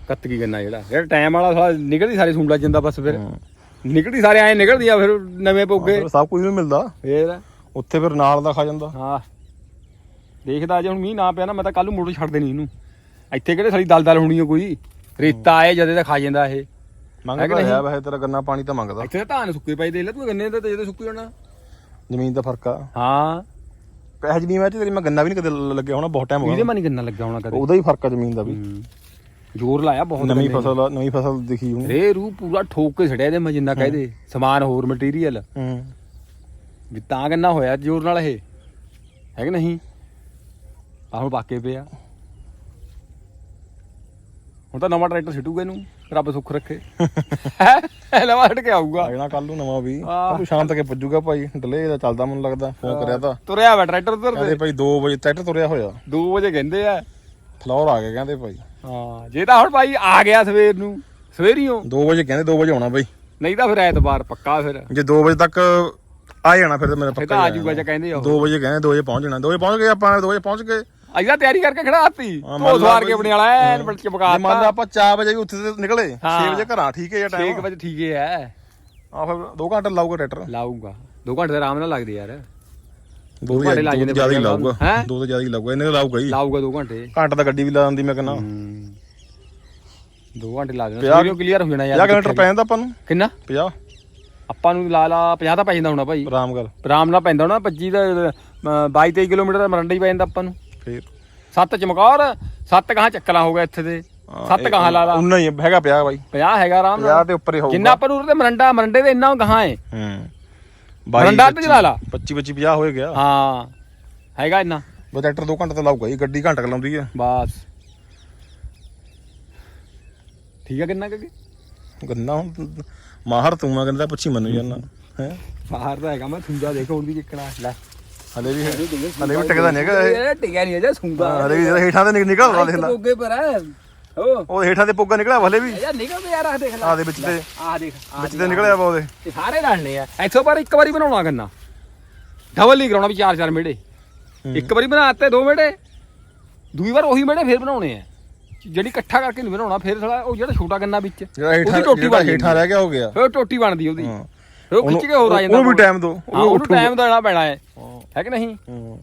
ਕੱਤਕੀ ਗੰਨਾ ਜਿਹੜਾ। ਜਿਹੜਾ ਟਾਈਮ ਵਾਲਾ ਸਾਲਾ ਨਿਕਲਦੀ ਸਾਰੇ ਸੂੰਡਾ ਜਾਂਦਾ ਬਸ ਫਿਰ। ਨਿਕਲਦੀ ਸਾਰੇ ਐ ਨਿਕਲਦੀ ਆ ਫਿਰ ਨਵੇਂ ਪੋਗੇ। ਸਭ ਕੁਝ ਨੂੰ ਮਿਲਦਾ। ਫੇਰ। ਉੱਥੇ ਫਿਰ ਨਾਲ ਦਾ ਖਾ ਜਾਂਦਾ। ਹਾਂ। ਦੇਖਦਾ ਜੇ ਹੁਣ ਮੀਂਹ ਨਾ ਪਿਆ ਨਾ ਮੈਂ ਤਾਂ ਕੱਲ ਨੂੰ ਮੋਟਰ ਛੱਡ ਦੇਣੀ ਇਹਨੂੰ। ਇੱਥੇ ਕਿਹੜੇ ਸਾਲੀ ਦਲਦਲ ਹੋਣੀ ਆ ਕੋਈ? ਰੇਤਾ ਆਏ ਜਦੇ ਤਾਂ ਖਾ ਜਾਂਦਾ ਇਹ। ਮੰਗਦਾ? ਹੈ ਵੈਸੇ ਤੇਰਾ ਗੰਨਾ ਪਾਣੀ ਤਾਂ ਮੰਗਦਾ। ਇੱਥੇ ਤਾਂ ਧਾਨ ਸੁੱਕੇ ਪਏ ਦੇ ਲੈ ਤੂੰ ਗੰਨੇ ਤੇ ਜਦੇ ਸੁੱਕ ਜਾਣਾ। ਜ਼ਮੀਨ ਦਾ ਫ਼ਰਕ ਆ। ਹਾਂ। ਪੈਸੇ ਜ਼ਮੀਨ ਵਿੱਚ ਤੇਰੀ ਮੈਂ ਗੰਨਾ ਵੀ ਨਹੀਂ ਕਦੇ ਲੱਗਿਆ ਹੋਣਾ ਬਹੁਤ ਟਾਈਮ ਹੋ ਇਹਦੇ ਗਿਆ ਮਾ ਨਹੀਂ ਗੰਨਾ ਲੱਗਾ ਹੋਣਾ ਕਦੇ। ਉਹਦਾ ਹੀ ਫ਼ਰਕ ਆ ਜ਼ਮੀਨ ਦਾ ਵੀ। ਜ਼ੋਰ ਲਾਇਆ ਬਹੁਤ ਨਵੀਂ। ਫਸਲ ਨਵੀਂ ਫਸਲ ਦਿਖੀ ਹੁਣ ਰੇ ਰੂ ਪੂਰਾ ਠੋਕ ਕੇ ਛੜਿਆ ਇਹਦੇ ਮੈਂ ਜਿੰਨਾ ਕਹਦੇ ਸਮਾਨ ਹੋਰ ਮਟੀਰੀਅਲ ਹੂੰ। ਵੀ ਤਾਂ ਗੰਨਾ ਹੋਇਆ ਜ਼ੋਰ ਨਾਲ ਇਹ। ਹੈ ਕਿ ਨਹੀਂ? ਆ ਹੁਣ ਬਾਕੇ ਪਿਆ। ਹੁਣ ਤਾਂ ਨਵਾਂ ਟਰੈਕਟਰ ਛਿਟੂਗਾ ਇਹਨੂੰ ਰੱਬ ਸੁੱਖ ਰੱਖੇ। ਹੈ? ਨਵਾਂ ਛੱਡ ਕੇ ਆਊਗਾ। ਆ ਜਾਣਾ ਕੱਲ ਨੂੰ ਨਵਾਂ ਵੀ। ਤੂੰ ਸ਼ਾਮ ਤੱਕ ਪੁੱਜੂਗਾ ਭਾਈ ਡਿਲੇ ਦਾ ਚੱਲਦਾ ਮੈਨੂੰ ਲੱਗਦਾ ਫੋਨ ਕਰਿਆ ਤਾਂ। ਤੁਰਿਆ ਵਾ ਟਰੈਕਟਰ ਉਧਰ ਕਹਿੰਦੇ ਭਾਈ 2 ਵਜੇ ਟਰੈਕਟਰ ਤੁਰਿਆ ਹੋਇਆ। 2 ਵਜੇ ਕਹਿੰਦੇ ਆ। ਫਲੋਰ ਆ ਗਿਆ ਕਹਿੰਦੇ ਭਾਈ। ਹਾਂ ਜੇ ਤਾਂ ਹੁਣ ਭਾਈ ਆ ਗਿਆ ਸਵੇਰ ਨੂੰ ਸਵੇਰੀਓ। 2 ਵਜੇ ਕਹਿੰਦੇ 2 ਵਜੇ ਆਉਣਾ ਭਾਈ। ਨਹੀਂ ਤਾਂ ਫਿਰ ਐਤਵਾਰ ਪੱਕਾ ਫਿਰ। ਜੇ 2 ਵਜੇ ਤੱਕ ਆ ਜਾਣਾ ਫਿਰ ਤਾਂ ਮੇਰਾ ਪੱਕਾ ਤਾਂ ਆ ਜਾਊਗਾ ਜੇ ਕਹਿੰਦੇ ਉਹ। 2 ਵਜੇ ਕਹਿੰਦੇ 2 ਵਜੇ ਪਹੁੰਚ ਜਾਣਾ। 2 ਵਜੇ ਪਹੁੰਚ ਗਏ ਆਪਾਂ 2 ਵਜੇ ਪਹੁੰਚ ਗਏ। ਅਜਾ ਤਿਆਰੀ ਕਰਕੇ ਖੜਾਤੀ ਹਾਂ, ਮੰਨ ਲਾ ਸਵਾਰ ਕੇ। ਆਪਣੇ ਵਾਲਾ ਐਨ ਬੜ ਕੇ ਪਕਾ ਜੇ ਮੰਨ ਲਾ ਆਪਾਂ 4 ਵਜੇ ਵੀ ਉੱਥੇ ਤੇ ਨਿਕਲੇ 6 ਹਾਂ। ਵਜੇ ਘਰਾਂ ਠੀਕ ਹੈ ਜਾਂ 6 ਟਾਈਮ ਵਜੇ ਠੀਕ ਹੈ। ਆ ਫਿਰ 2 ਘੰਟੇ ਲਾਊਗਾ ਟਰੈਕਟਰ? ਲਾਊਗਾ। 2 ਘੰਟੇ ਦਾ ਆਰਾਮ ਨਾਲ ਲੱਗਦੇ ਯਾਰ। 2 ਘੰਟੇ ਜਾਂਦੇ ਜ਼ਿਆਦਾ ਹੀ ਲਾਊਗਾ। ਹੈਂ? 2 ਤੋਂ ਜ਼ਿਆਦਾ ਹੀ ਲਾਊਗਾ ਇਹਨੇ ਲਾਊਗਾ ਹੀ। ਲਾਊਗਾ 2 ਘੰਟੇ। ਘੰਟਾ ਤਾਂ ਗੱਡੀ ਵੀ ਲਾ ਦਿੰਦੀ ਮੈਂ ਕਹਿੰਦਾ। 2 ਘੰਟੇ ਲਾ ਦੇਣਾ। ਪੰਜਾਹ- ਸਵੇਰੇ ਕਲੀਅਰ ਹੋ ਜਾਣਾ 50 ਯਾਰ ਕਿਲੋਮੀਟਰ ਪੈ ਜਾਂਦਾ ਆਪਾਂ ਨੂੰ। ਕਿੰਨਾ? 50 ਆਪਾਂ ਨੂੰ ਲਾ ਲਾ 50 ਤਾਂ ਪੈ ਜਾਂਦਾ ਹੋਣਾ ਭਾਈ। ਆਰਾਮ ਕਰ ਆਰਾਮ ਨਾਲ ਪੈਂਦਾ ਹੋਣਾ 25 ਦਾ 22 23 ਕਿਲੋਮੀਟਰ ਦਾ ਮਰੰਡਾ ਹੀ ਪੈ ਜਾਂਦਾ ਆਪਾਂ ਨੂੰ। ਫੇਰ। ਸੱਤ ਚਮਕੌਰ ਸੱਤ ਕਹਾਂ ਚੱਕਲਾ ਹੋ ਗਿਆ ਇੱਥੇ ਦੇ। ਸੱਤ ਕਹਾਂ ਲਾ ਲਾ। ਉਨਾ ਹੀ ਹੈਗਾ 50 ਬਾਈ। 50 ਹੈਗਾ ਆਰਾਮ 50 ਨਾਲ ਦੇ ਉੱਪਰ ਹੀ ਹੋਊਗਾ। ਜਿੰਨਾ ਨੂੰ ਉਰੇ ਤੇ ਮਰੰਡਾ ਮਰੰਡੇ ਦੇ ਇੰਨਾ ਗਾਹਾਂ ਹੈ। ਹੂੰ ਮਰੰਡਾ ਤੇ ਚਲਾ ਲਾ। 25 25 50 ਹੋਏ ਗਿਆ। ਹਾਂ ਹੈਗਾ ਇੰਨਾ। ਬਸ ਟਰੈਕਟਰ 2 ਘੰਟੇ ਤਾਂ ਲਾਊਗਾ ਹੀ ਗੱਡੀ ਘੰਟਾ ਕੁ ਲਾਉਂਦੀ ਹੈ ਬਸ। ਠੀਕ ਹੈ ਕਿੰਨਾ ਕਿ ਗੰਨਾ ਹੁਣ ਮਾਹਰ ਤੂੰ ਆ ਕਹਿੰਦਾ ਪੁੱਛੀ ਮੈਨੂੰ ਜਾਨਾ। ਹੈ? ਬਾਹਰ ਦਾ ਹੈਗਾ ਮੈਂ ਸੁੰਜਾ ਦੇਖੋ ਹੁਣ ਵੀ ਕਿੱਕਣਾ। ਲੈ। ਹਲੇ ਵੀ ਹਲੇ ਵੀ ਟਿਕਦਾ ਨਹੀਂ ਹੈਗਾ ਇਹ। ਇਹ ਟਿਕਿਆ ਨਹੀਂ ਅਜੇ ਸੁੰਗਾ ਹਲੇ ਵੀ ਜਿਹੜਾ ਹੇਠਾਂ ਤੇ ਨਿਕ- ਨਿਕਲਦਾ ਦੇਖ ਲੈ। ਪਰ ਹੈ। ਓ ਉਹ ਹੇਠਾਂ ਤੇ ਪੁੱਗਾ ਨਿਕਲਿਆ ਹਲੇ ਵੀ। ਯਾਰ ਨਿਕਲਦੇ ਯਾਰ ਆ ਦੇਖ ਲੈ। ਆ ਦੇ ਵਿੱਚ ਤੇ। ਆ ਦੇਖ ਵਿੱਚ ਤੇ ਨਿਕਲਿਆ ਵਾ ਉਹਦੇ। ਇਹ ਸਾਰੇ ਰਲਣੇ ਆ। ਇੱਥੋਂ ਪਰ ਇੱਕ ਵਾਰੀ ਬਣਾਉਣਾ ਕਰਨਾ। ਡਬਲ ਨਹੀਂ ਕਰਾਉਣਾ ਵੀ ਚਾਰ ਚਾਰ ਮੇੜੇ ਇੱਕ ਵਾਰੀ ਬਣਾਤੇ ਦੋ ਮੇੜੇ ਦੂਜੀ ਵਾਰ ਉਹੀ ਮੇੜੇ ਫੇਰ ਬਣਾਉਣੇ ਆ। ਜਿਹੜੀ ਇਕੱਠਾ ਕਰਕੇ ਨਹੀਂ ਬਣਾਉਣਾ ਫੇਰ ਸਾਲਾ ਉਹ ਜਿਹੜਾ ਛੋਟਾ ਗੰਨਾ ਵਿੱਚ ਜਿਹੜਾ ਹੇਠਾਂ ਉਹਦੀ ਟੋਟੀ ਜਿਹੜਾ ਬਣ ਹੇਠਾਂ ਰਹਿ ਗਿਆ ਹੋ ਗਿਆ। ਫੇਰ ਉਹ ਟੋਟੀ ਬਣਦੀ ਉਹਦੀ। ਹਾਂ। ਉਹ ਖਿੱਚ ਕੇ ਹੋਰ ਆ ਜਾਂਦਾ ਉਹਨੂੰ ਵੀ ਟਾਈਮ ਦੋ ਹਾਂ ਉਹਨੂੰ ਟਾਈਮ ਦੇਣਾ ਪੈਣਾ ਹੈ। ਹੈ ਕਿ ਨਹੀਂ? ਹੂੰ।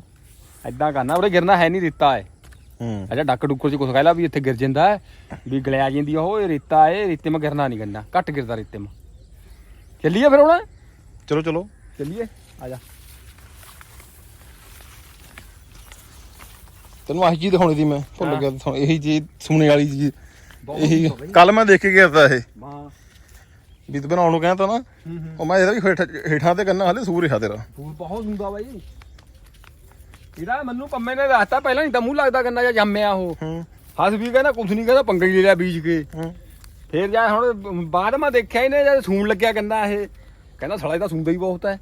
ਐਦਾਂ ਕਰਨਾ ਉਰੇ ਗਿਰਨਾ ਹੈ ਨਹੀਂ ਦਿੱਤਾ ਹੈ ਹੂੰ। ਅੱਛਾ ਡੱਕ ਡੁੱਕਰ ਚ ਕੁਛ ਕਹਿ ਲਾ ਵੀ ਇੱਥੇ ਗਿਰ ਜਾਂਦਾ ਹੈ ਵੀ ਗਲਿਆ ਜਾਂਦੀ ਆ ਉਹ ਇਹ ਰੇਤਾ ਏ ਰੇਤੇ ਮਾ ਗਿਰਨਾ ਨਹੀਂ ਗੰਨਾ ਘੱਟ ਗਿਰਦਾ ਰੇਤੇ ਮਾ। ਚੱਲੀਏ ਫਿਰ ਹੁਣ? ਚਲੋ ਚਲੋ। ਚੱਲੀਏ ਆ ਜਾ। ਤੈਨੂੰ ਆਹੀ ਚੀਜ਼ ਦਿਖਾਉਣੀ ਸੀ ਮੈਂ ਭੁੱਲ। ਗਿਆ ਤੁਹਾਨੂੰ ਇਹੀ ਚੀਜ਼ ਸੁਣਨੇ ਵਾਲੀ ਚੀਜ਼। ਇਹੀ। ਕੱਲ ਮੈਂ ਦੇਖ ਕੇ ਗਿਆ ਤਾ ਇਹ। ਮਾਂ। ਵੀ ਤੂੰ ਬਣਾਉਣ ਨੂੰ ਕਹਿੰਦਾ ਨਾ ਉਹ ਮੈਂ ਇਹਦਾ ਵੀ ਹੇਠਾਂ- ਹੇਠਾਂ ਤੇ ਕੰਨਾ ਹਲੇ ਸੂਰ ਰਿਹਾ ਤੇਰਾ। ਫੂਲ ਬਹੁਤ ਹੁੰਦਾ ਬਾਈ। ਇਹਦਾ ਮੈਨੂੰ ਪੰਮੇ ਨੇ ਦੱਸਤਾ ਪਹਿਲਾਂ ਨਹੀਂ ਤਾਂ ਮੂੰਹ ਲੱਗਦਾ ਗੰਨਾ ਜਾਂ ਜੰਮਿਆ ਉਹ। ਹੂੰ। ਹੱਸ ਵੀ ਕਹਿੰਦਾ ਕੁਛ ਨਹੀਂ ਕਹਿੰਦਾ ਪੰਗਾ ਹੀ ਲੈ ਲਿਆ ਬੀਜ ਕੇ। ਹੂੰ। ਫੇਰ ਜਾ ਹੁਣ ਬਾਅਦ ਮੈਂ ਦੇਖਿਆ ਇਹਨੇ ਜਦ ਸੂਣ ਲੱਗਿਆ ਗੰਨਾ ਇਹ। ਕਹਿੰਦਾ ਸੜਾ ਇਹ ਤਾਂ ਸੁੰਦਾ ਹੀ ਬਹੁਤ ਹੈ।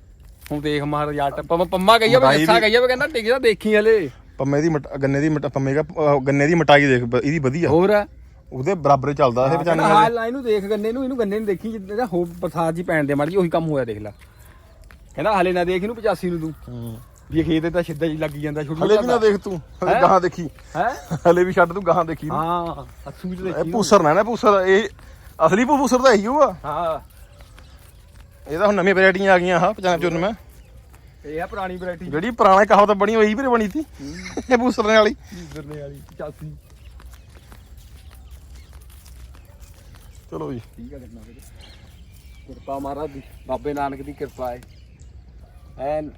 ਹੁਣ ਦੇਖ ਮਾਰ ਯਾਰ ਪੰਮਾ- ਪੰਮਾ ਕਹੀਆ ਵੀ ਮਟਾਈ ਅੱਛਾ ਵੀ- ਕਹੀਆ ਵੀ ਕਹਿੰਦਾ ਟਿਕ ਜਾ ਦੇਖੀ ਹਲੇ। ਪੰਮੇ ਦੀ ਮਟ- ਗੰਨੇ ਦੀ ਮਟ- ਪੰਮੇ ਦਾ ਅਹ ਗੰਨੇ ਦੀ ਮਟਾਈ ਦੇਖ ਬ- ਇਹਦੀ ਵਧੀਆ। ਹੋਰ? ਉਹਦੇ ਬਰਾਬਰ ਹੀ ਚੱਲਦਾ ਇਹ ਕਹਿੰਦਾ 95 ਹਾਲ ਲਾ ਇਹਨੂੰ ਦੇਖ ਗੰਨੇ ਨੂੰ ਇਹਨੂੰ ਗੰਨੇ ਨੂੰ ਦੇਖੀ ਜਿੱਦਾਂ ਹੋ ਬਰਸਾਤ ਜੀ ਪੈਣ ਦੇ ਮੜ ਉਹੀ ਕੰਮ ਹੋਇਆ ਦੇਖ ਲੈ। ਕਹਿੰਦਾ ਹਲੇ ਨਾ ਦੇਖ ਇਹਨੂੰ 85 ਨੂੰ ਤੂੰ। ਹੂੰ। ਵੀ ਇਹ ਖੇਤ ਤਾਂ ਸਿੱਧਾ ਜੀ ਲੱਗੀ ਜਾਂਦਾ ਛੋਟੂ ਹਲੇ ਵੀ ਨਾ ਦੇਖ ਤੂੰ ਹਲੇ ਹੈਂ? ਗਾਹਾਂ ਦੇਖੀ। ਹੈ? ਹਲੇ ਵੀ ਛੱਡ ਤੂੰ ਗਾਹਾਂ ਦੇਖੀ ਨੂੰ। ਹਾਂ ਅਸੂ ਚ ਇਹ ਪੂਸਰ ਨਾ ਨਾ ਪੂਸਰ ਇਹ ਅਸਲੀ ਪੂਸਰ ਤਾਂ ਇਹੀ ਹੋਆ ਹਾਂ। ਇਹ ਤਾਂ ਹੁਣ ਨਵੀਆਂ ਵੈਰਾਈਟੀਆਂ ਆ ਗਈਆਂ ਆਹ 95 94 ਇਹ ਆ ਪੁਰਾਣੀ ਵੈਰਾਈਟੀ। ਜਿਹੜੀ ਪੁਰਾਣੇ ਕਹਾਵਤ ਬਣੀ ਹੋਈ ਵੀ ਬਣੀ ਸੀ। ਇਹ ਪੂਸਰਨੇ ਵਾਲੀ। ਦਰਨੇ ਵਾਲੀ 85 ਚਲੋ ਜੀ। ਠੀਕ ਆ ਕਿਰਪਾ ਮਹਾਰਾਜ ਦੀ। ਬਾਬੇ ਨਾਨਕ ਦੀ ਕਿਰਪਾ ਹੈ ਐਨ